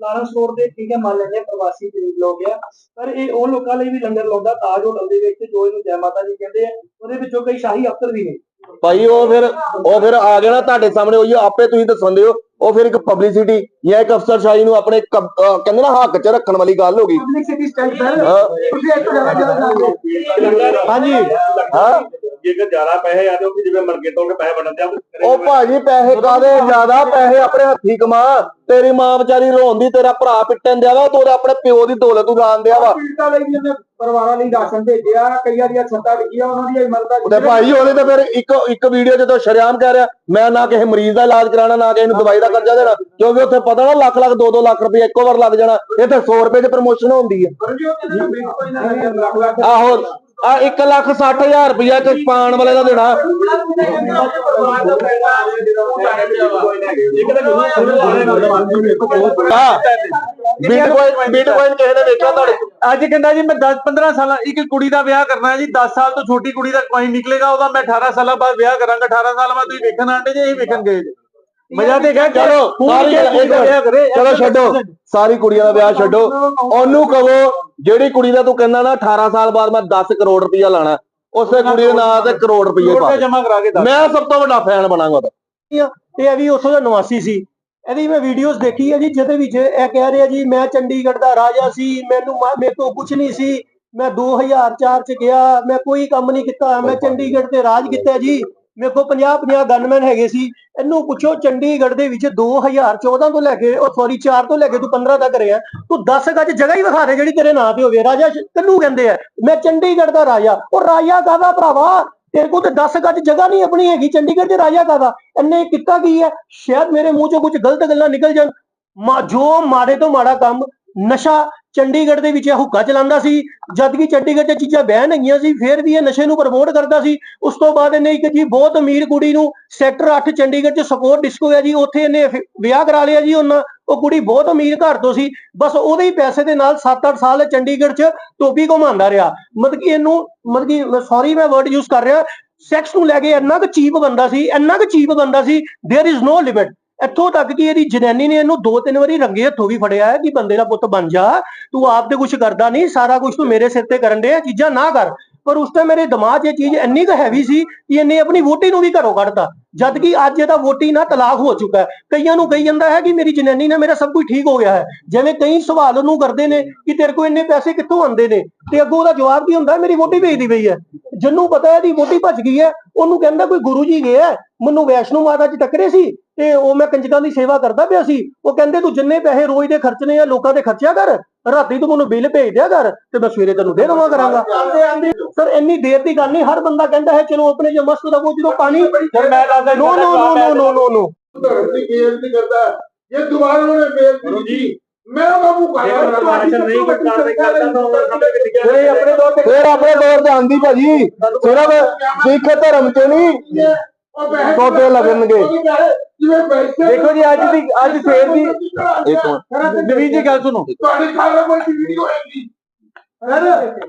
ਕਰਮ ਜੀ ਦੇ, ਠੀਕ ਹੈ, ਮੰਨ ਲੈਂਦੇ ਪ੍ਰਵਾਸੀ ਗਰੀਬ ਲੋਕ ਆ। ਪਰ ਇਹ ਉਹ ਲੋਕਾਂ ਲਈ ਵੀ ਲੰਗਰ ਲਾਉਂਦਾ ਤਾਜ ਹੋਟਲ ਦੇ ਵਿੱਚ ਜੋ ਇਹਨੂੰ ਜੈ ਮਾਤਾ ਜੀ ਕਹਿੰਦੇ ਆ, ਉਹਦੇ ਵਿੱਚੋਂ ਕਈ ਸ਼ਾਹੀ ਅਫਸਰ ਵੀ ਨੇ। ਭਾਈ ਉਹ ਫਿਰ ਉਹ ਫਿਰ ਆ ਗਿਆ ਨਾ ਤੁਹਾਡੇ ਸਾਹਮਣੇ ਉਹੀ ਆਪੇ ਤੁਸੀਂ ਦੱਸਣਦੇ ਹੋ ਉਹ ਫਿਰ ਇੱਕ ਪਬਲਿਸਿਟੀ ਜਾਂ ਇੱਕ ਅਫਸਰਸ਼ਾਹੀ ਨੂੰ ਆਪਣੇ ਕਹਿੰਦੇ ਨਾ ਹੱਕ 'ਚ ਰੱਖਣ ਵਾਲੀ ਗੱਲ ਹੋ ਗਈ। ਹਾਂਜੀ। ਹਾਂ। ਜੇਕਰ ਜ਼ਿਆਦਾ ਪੈਸੇ ਆ ਤੇ ਉਹ ਜਿਵੇਂ ਮਰਗੇ ਤੋਂ ਪੈਸੇ ਬਣਦੇ ਆ ਉਹ ਭਾਜੀ ਪੈਸੇ ਕਾਦੇ ਜ਼ਿਆਦਾ ਪੈਸੇ ਆਪਣੇ ਹੱਥੀ ਕਮਾ। ਤੇਰੀ ਮਾਂ ਵਿਚਾਰੀ ਰੋਂਦੀ ਤੇਰਾ ਭਰਾ ਪਿੱਟਣ ਦਿਆ ਵਾ ਤੂੰ ਉਹਦੇ ਆਪਣੇ ਪਿਓ ਦੀ ਦੌਲਤ ਉਡਾਣ ਦਿਆ ਵਾ। ਪਰਿਵਾਰਾਂ ਲਈ ਰਾਸ਼ਨ ਭੇਜਿਆ ਕਈਆਂ ਦੀਆਂ ਛੱਤਾਂ ਡਿੱਗੀਆਂ ਉਹਨਾਂ ਦੀਆਂ ਇਮਰਤਾਂ ਤੇ ਭਾਈ ਉਹਨੇ ਤਾਂ ਫਿਰ ਇੱਕ ਇੱਕ ਵੀਡੀਓ ਜਦੋਂ ਸ਼ਰਿਆਮ ਕਹਿ ਰਿਹਾ ਮੈਂ ਨਾ ਕਿਸੇ ਮਰੀਜ਼ ਦਾ ਇਲਾਜ ਕਰਾਣਾ ਨਾ ਕਿਸੇ ਨੂੰ ਦਵਾਈ ਦਾ ਕਰਜ਼ਾ ਦੇਣਾ ਕਿਉਂਕਿ ਉੱਥੇ ਪਤਾ ਨਾ ਲੱਖ ਲੱਖ 2-2 ਲੱਖ ਰੁਪਏ ਇੱਕੋ ਵਾਰ ਲੱਗ ਜਾਣਾ ਇੱਥੇ 100 ਰੁਪਏ 'ਚ ਪ੍ਰਮੋਸ਼ਨ ਹੁੰਦੀ ਹੈ ਆਹੋ। ਆ 1 ਲੱਖ 60 ਹਜ਼ਾਰ ਰੁਪਇਆ ਇੱਕ ਪਾਣ ਵਾਲੇ ਦਾ ਦੇਣਾ। ਹਾਂ। ਬਿਟਕੋਇਨ ਬਿਟਕੋਇਨ ਕਿਸੇ ਨੇ ਵੇਖਿਆ ਤੁਹਾਡੇ ਅੱਜ ਕਹਿੰਦਾ ਜੀ ਮੈਂ 10 15 ਸਾਲਾਂ ਇੱਕ ਕੁੜੀ ਦਾ ਵਿਆਹ ਕਰਨਾ ਹੈ ਜੀ 10 ਸਾਲ ਤੋਂ ਛੋਟੀ ਕੁੜੀ ਦਾ ਕੋਈ ਨਿਕਲੇਗਾ ਉਹਦਾ ਮੈਂ 18 ਸਾਲਾਂ ਬਾਅਦ ਵਿਆਹ ਕਰਾਂਗਾ 18 ਸਾਲ ਬਾਅਦ ਤੁਸੀਂ ਵੇਖਣ ਆਂਦੇ ਜੇ ਇਹ ਵੇਖਣ ਗਏ ਮਜ਼ਾ ਤੇ ਕਹਿ ਚਲੋ ਸਾਰੀ ਚਲੋ ਛੱਡੋ ਸਾਰੀ ਕੁੜੀਆਂ ਦਾ ਵਿਆਹ ਛੱਡੋ। ਉਹਨੂੰ ਕਹੋ ਜਿਹੜੀ ਕੁੜੀ ਦਾ ਤੂੰ ਕਹਿੰਦਾ ਨਾ 18 ਸਾਲ ਬਾਅਦ ਮੈਂ 10 ਕਰੋੜ ਰੁਪਇਆ ਲਾਣਾ ਉਸੇ ਕੁੜੀ ਦੇ ਨਾਂ ਤੇ ਕਰੋੜ ਰੁਪਏ ਪਾ ਦੇ। ਜਮਾ ਕਰਾ ਕੇ ਦੱਸ। ਮੈਂ ਸਭ ਤੋਂ ਵੱਡਾ ਫੈਨ ਬਣਾਂਗਾ ਉਹਦਾ। ਤੇ ਇਹ ਵੀ ਉਸੋ ਦਾ ਨਿਵਾਸੀ ਸੀ। ਇਹਦੀ ਮੈਂ ਵੀਡੀਓਜ਼ ਦੇਖੀ ਹੈ ਜੀ ਜਿਹਦੇ ਵਿੱਚ ਇਹ ਕਹਿ ਰਿਹਾ ਜੀ ਮੈਂ ਚੰਡੀਗੜ੍ਹ ਦਾ ਰਾਜਾ ਸੀ ਮੈਨੂੰ ਮਾ- ਮੇਰੇ ਤੋਂ ਕੁਝ ਨਹੀਂ ਸੀ। ਮੈਂ 2004 ਚ ਗਿਆ ਮੈਂ ਕੋਈ ਕੰਮ ਨਹੀਂ ਕੀਤਾ ਮੈਂ ਚੰਡੀਗੜ੍ਹ ਤੇ ਰਾਜ ਕੀਤਾ ਜੀ। ਮੇਰੇ ਕੋਲ 50 50 ਗਨਮੈਨ ਹੈਗੇ ਸੀ। ਇਹਨੂੰ ਪੁੱਛੋ, ਚੰਡੀਗੜ੍ਹ ਦੇ ਵਿੱਚ 2014 ਤੋਂ ਲੈ ਕੇ, ਉਹ ਸੌਰੀ 4 ਤੋਂ ਲੈ ਕੇ ਤੂੰ 15 ਤੱਕ ਰਿਹਾ। ਤੂੰ 10 ਗੱਜ ਜਗ੍ਹਾ ਹੀ ਵਿਖਾ ਦੇ ਜਿਹੜੀ ਤੇਰੇ ਨਾਂ ਤੇ ਹੋਵੇ। ਰਾਜਾ ਸ਼- ਤੈਨੂੰ ਕਹਿੰਦੇ ਆ, ਮੈਂ ਚੰਡੀਗੜ੍ਹ ਦਾ ਰਾਜਾ। ਉਹ ਰਾਜਾ ਕਾਹਦਾ ਭਰਾਵਾ? ਤੇਰੇ ਕੋਲ ਤੇ 10 ਗੱਜ ਜਗ੍ਹਾ ਨਹੀਂ ਆਪਣੀ ਹੈਗੀ, ਚੰਡੀਗੜ੍ਹ ਦੇ ਰਾਜਾ ਕਾਹਦਾ? ਇਹਨੇ ਕੀਤਾ ਕੀ ਹੈ ਸ਼ਾਇਦ ਮੇਰੇ ਮੂੰਹ ਚੋਂ ਕੁਝ ਗਲਤ ਗੱਲਾਂ ਨਿਕਲ ਜਾਣ। ਮਾ ਜੋ ਮਾੜੇ ਤੋਂ ਮਾੜਾ ਕੰਮ, ਨਸ਼ਾ ਚੰਡੀਗੜ੍ਹ ਦੇ ਵਿੱਚ ਇਹ ਹੁੱਕਾ ਚਲਾਉਂਦਾ ਸੀ ਜਦ ਕਿ ਚੰਡੀਗੜ੍ਹ 'ਚ ਚੀਜ਼ਾਂ ਬੈਨ ਹੈਗੀਆਂ ਸੀ ਫਿਰ ਵੀ ਇਹ ਨਸ਼ੇ ਨੂੰ ਪ੍ਰਮੋਟ ਕਰਦਾ ਸੀ ਉਸ ਤੋਂ ਬਾਅਦ ਇਹਨੇ ਇੱਕ ਜੀ ਬਹੁਤ ਅਮੀਰ ਕੁੜੀ ਨੂੰ ਸੈਕਟਰ 8 ਚੰਡੀਗੜ੍ਹ 'ਚ ਸਪੋਰਟ ਡਿਸਕੋ ਹੈ ਜੀ ਉੱਥੇ ਇਹਨੇ ਫਿ- ਵਿਆਹ ਕਰਾ ਲਿਆ ਜੀ ਉਹਨਾਂ ਉਹ ਕੁੜੀ ਬਹੁਤ ਅਮੀਰ ਘਰ ਤੋਂ ਸੀ ਬਸ ਉਹਦੇ ਹੀ ਪੈਸੇ ਦੇ ਨਾਲ 7-8 ਸਾਲ ਇਹ ਚੰਡੀਗੜ੍ਹ 'ਚ ਟੋਪੀ ਘੁਮਾਉਂਦਾ ਰਿਹਾ ਮਤਲਬ ਕਿ ਇਹਨੂੰ ਮਤਲਬ ਕਿ ਸੌਰੀ ਮੈਂ ਵਰਡ ਯੂਜ਼ ਕਰ ਰਿਹਾ ਸੈਕਸ ਨੂੰ ਲੈ ਕੇ ਇੰਨਾ ਕੁ ਚੀਪ ਬੰਦਾ ਸੀ ਇੰਨਾ ਕੁ ਚੀਪ ਬੰਦਾ ਸੀ देयर इज नो ਲਿਮਿਟ ਇੱਥੋਂ ਤੱਕ ਕਿ ਇਹਦੀ ਜਨੈਨੀ ਨੇ ਇਹਨੂੰ ਦੋ ਤਿੰਨ ਵਾਰੀ ਰੰਗੇ ਹੱਥੋਂ ਵੀ ਫੜਿਆ ਹੈ ਕਿ ਬੰਦੇ ਦਾ ਪੁੱਤ ਬਣ ਜਾ। ਤੂੰ ਆਪ ਤੇ ਕੁਝ ਕਰਦਾ ਨਹੀਂ ਸਾਰਾ ਕੁਝ ਤੂੰ ਮੇਰੇ ਸਿਰ ਤੇ ਕਰਨ ਦੇ ਇਹ ਚੀਜ਼ਾਂ ਨਾ ਕਰ। ਪਰ ਉਸ ਟਾਈਮ ਮੇਰੇ ਦਿਮਾਗ 'ਚ ਇਹ ਚੀਜ਼ ਇੰਨੀ ਕੁ ਹੈਵੀ ਸੀ ਕਿ ਇਹਨੇ ਆਪਣੀ ਵੋਟੀ ਨੂੰ ਵੀ ਘਰੋਂ ਕੱਢਤਾ। ਜਦ ਕਿ ਅੱਜ ਇਹਦਾ ਵੋਟੀ ਨਾ ਤਲਾਕ ਹੋ ਚੁੱਕਾ ਹੈ। ਕਈਆਂ ਨੂੰ ਕਹੀ ਜਾਂਦਾ ਹੈ ਕਿ ਮੇਰੀ ਜਨਾਨੀ ਨਾਲ ਮੇਰਾ ਸਭ ਕੁਝ ਠੀਕ ਹੋ ਗਿਆ ਹੈ। ਜਿਵੇਂ ਕਈ ਸਵਾਲ ਉਹਨੂੰ ਕਰਦੇ ਨੇ ਕਿ ਤੇਰੇ ਕੋਲ ਇੰਨੇ ਪੈਸੇ ਕਿੱਥੋਂ ਆਉਂਦੇ ਨੇ? ਤੇ ਅੱਗੋਂ ਉਹਦਾ ਜਵਾਬ ਕੀ ਹੁੰਦਾ ਮੇਰੀ ਵੋਟੀ ਭੇਜਦੀ ਪਈ ਹੈ। ਜਿਹਨੂੰ ਪਤਾ ਹੈ ਦੀ ਵੋਟੀ ਭੱਜ ਗਈ ਹੈ ਉਹਨੂੰ ਕਹਿੰਦਾ ਕੋਈ ਗੁਰੂ ਜੀ ਗਿਆ ਹੈ, ਮੈਨੂੰ ਵੈਸ਼ਨੂ ਮਾਤਾ ਚ ਟੱਕਰੇ ਸੀ। ਤੇ ਉਹ ਮੈਂ ਕੰਜਕਾਂ ਦੀ ਸੇਵਾ ਕਰਦਾ ਪਿਆ ਸੀ। ਉਹ ਕਹਿੰਦੇ ਤੂੰ ਜਿੰਨੇ ਪੈਸੇ ਰੋਜ਼ ਦੇ ਖਰਚਣੇ ਆ ਲੋਕਾਂ ਦੇ ਖਰਚਿਆ ਕਰ। ਰਾਤੀ ਤੂੰ ਮੈਨੂੰ ਬਿੱਲ ਭੇਜ ਦਿਆ ਕਰ ਤੇ ਮੈਂ ਸਵੇਰੇ ਤੈਨੂੰ ਦੇ ਦੇਵਾਂ ਕਰਾਂਗਾ। ਸਰ ਇੰਨੀ ਦੇਰ ਦੀ ਗੱਲ ਨਹੀਂ। ਹਰ ਬੰਦਾ ਕਹਿੰਦਾ ਹੈ ਚਲੋ ਆਪਣੇ ਜੇ ਮਸਤ ਰਹੋ ਜਦੋਂ ਪਾਣੀ ਸਰ ਮੈਂ ਦੱਸਦਾ ਨੋ ਨੋ ਨੋ ਨੋ ਨੋ ਨੋ ਨੋ। ਧਰਮ ਦੀ ਬੇਇੱਜ਼ਤੀ ਕਰਦਾ ਹੈ। ਜੇ ਦੁਬਾਰਾ ਉਹਨੇ ਬੇਇੱਜ਼ਤੀ ਕੀਤੀ ਮੈਂ ਨਹੀਂ ਕਰਦਾ ਤਾਂ ਉਹ ਗੱਡੀਆਂ ਇਹ ਆਪਣੇ ਤੇ ਫੇਰ ਦੌਰ ਤੇ ਆਂਦੀ ਭਾਜੀ ਸਿਰਫ ਸਿੱਖ ਧਰਮ ਚ ਨਹੀਂ। ਟੋਟੇ ਲੱਗਣਗੇ। ਦੇਖੋ ਜੀ ਅੱਜ ਦੀ ਅੱਜ ਸਵੇਰ ਦੀ ਇੱਕ ਮਿੰਟ। ਨਵੀਨ ਜੀ ਗੱਲ ਸੁਣੋ। ਤੁਹਾਡੇ ਖਾਣਾ ਕੋਈ ਵੀਡੀਓ ਹੋਏਗੀ। ਸਰ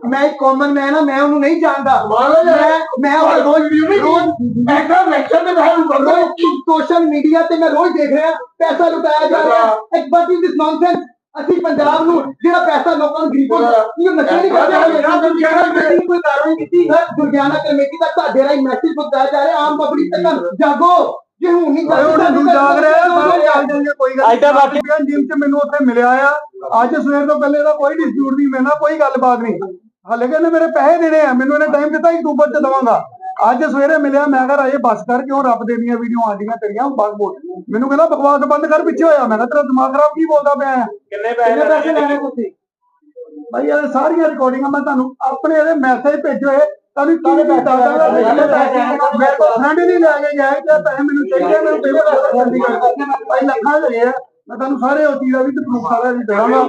ਮੈਂ ਇੱਕ ਕਾਮਨ ਮੈਨ ਆ ਮੈਂ ਉਹਨੂੰ ਨਹੀਂ ਜਾਣਦਾ। ਮੈਂ ਮੈਂ ਉਹ ਰੋਜ਼ ਰੋਜ਼ ਐਕਾ ਵੈਕਸ਼ਨ ਦੇ ਬਾਹਰ ਬੰਦਾ ਸੋਸ਼ਲ ਮੀਡੀਆ ਤੇ ਮੈਂ ਰੋਜ਼ ਦੇਖ ਰਿਹਾ ਪੈਸਾ ਲੁਟਾਇਆ ਜਾ ਰਿਹਾ। ਇੱਕ ਇਜ਼ ਦਿਸ ਨੌਨਸੈਂਸ ਅਸੀਂ ਪੰਜਾਬ ਨੂੰ ਜਿਹੜਾ ਪੈਸਾ ਲੋਕਾਂ ਨੂੰ ਗਰੀਬਾਂ ਨੂੰ ਇਹ ਨਸ਼ਾ ਨਹੀਂ ਕਰਦੇ ਕੋਈ ਕੀਤੀ ਦੁਰਗਿਆਨਾ ਕਮੇਟੀ ਦਾ ਤੁਹਾਡੇ ਰਾਹੀਂ ਮੈਸੇਜ ਪਹੁੰਚਾਇਆ ਜਾ ਰਿਹਾ ਆਮ ਪਬਲਿਕ ਤੱਕ ਜਾਗੋ। ਜੇ ਹੁਣ ਨਹੀਂ ਜਾਗ ਰਿਹਾ ਕੋਈ ਅੱਜ ਦਾ ਬਾਕੀ ਜਿਮ ਚ ਮੈਨੂੰ ਉੱਥੇ ਮਿਲਿਆ ਆ। ਅੱਜ ਸਵੇਰ ਤੋਂ ਪਹਿਲੇ ਦਾ ਕੋਈ ਡਿਸਪਿਊਟ ਨਹੀਂ ਮੇਰੇ ਨਾਲ ਕੋਈ ਗੱਲਬਾਤ ਨਹੀਂ। ਹਾਲੇ ਕਹਿੰਦੇ ਮੇਰੇ ਪੈਸੇ ਦੇਣੇ ਆ ਮੈਨੂੰ ਇਹਨੇ ਟਾਈਮ ਦਿੱਤਾ ਅਕਤੂਬਰ ਚ ਦਵਾਂਗਾ। ਅੱਜ ਸਵੇਰੇ ਮਿਲਿਆ ਮੈਂ ਕਿਹਾ ਰਾਜੇ ਬਸ ਕਰ ਕਿਉਂ ਰੱਬ ਦੇ ਦੀਆਂ ਵੀਡੀਓ ਆਉਂਦੀਆਂ ਤੇਰੀਆਂ ਬਸ ਬੋਲ। ਮੈਨੂੰ ਕਹਿੰਦਾ ਬਕਵਾਸ ਬੰਦ ਕਰ ਪਿੱਛੇ ਹੋਇਆ। ਮੈਂ ਕਿਹਾ ਤੇਰਾ ਦਿਮਾਗ ਖਰਾਬ ਕੀ ਬੋਲਦਾ ਪਿਆ? ਕਿੰਨੇ ਪੈਸੇ ਲੈਣੇ ਤੁਸੀਂ? ਭਾਈ ਇਹ ਸਾਰੀਆਂ ਰਿਕਾਰਡਿੰਗਾਂ ਮੈਂ ਤੁਹਾਨੂੰ ਆਪਣੇ ਇਹਦੇ ਮੈਸੇਜ ਭੇਜੇ ਹੋਏ ਤੁਹਾਨੂੰ ਕੀ ਤਾਂ ਫਰੈਂਡ ਨਹੀਂ ਲੈ ਕੇ ਗਿਆ ਕਿ ਪੈਸੇ ਮੈਨੂੰ ਚਾਹੀਦੇ ਮੈਨੂੰ ਪੇਮੈਂਟ ਕਰਨੀ ਭਾਈ ਲੱਖਾਂ ਦੇ ਆ ਮੈਂ ਤੁਹਾਨੂੰ ਸਾਰੇ ਉਹ ਚੀਜ਼ ਦਾ ਵੀ ਤੇ ਪ੍ਰੂਫ ਸਾਰਾ ਵੀ ਦੇਵਾਂਗਾ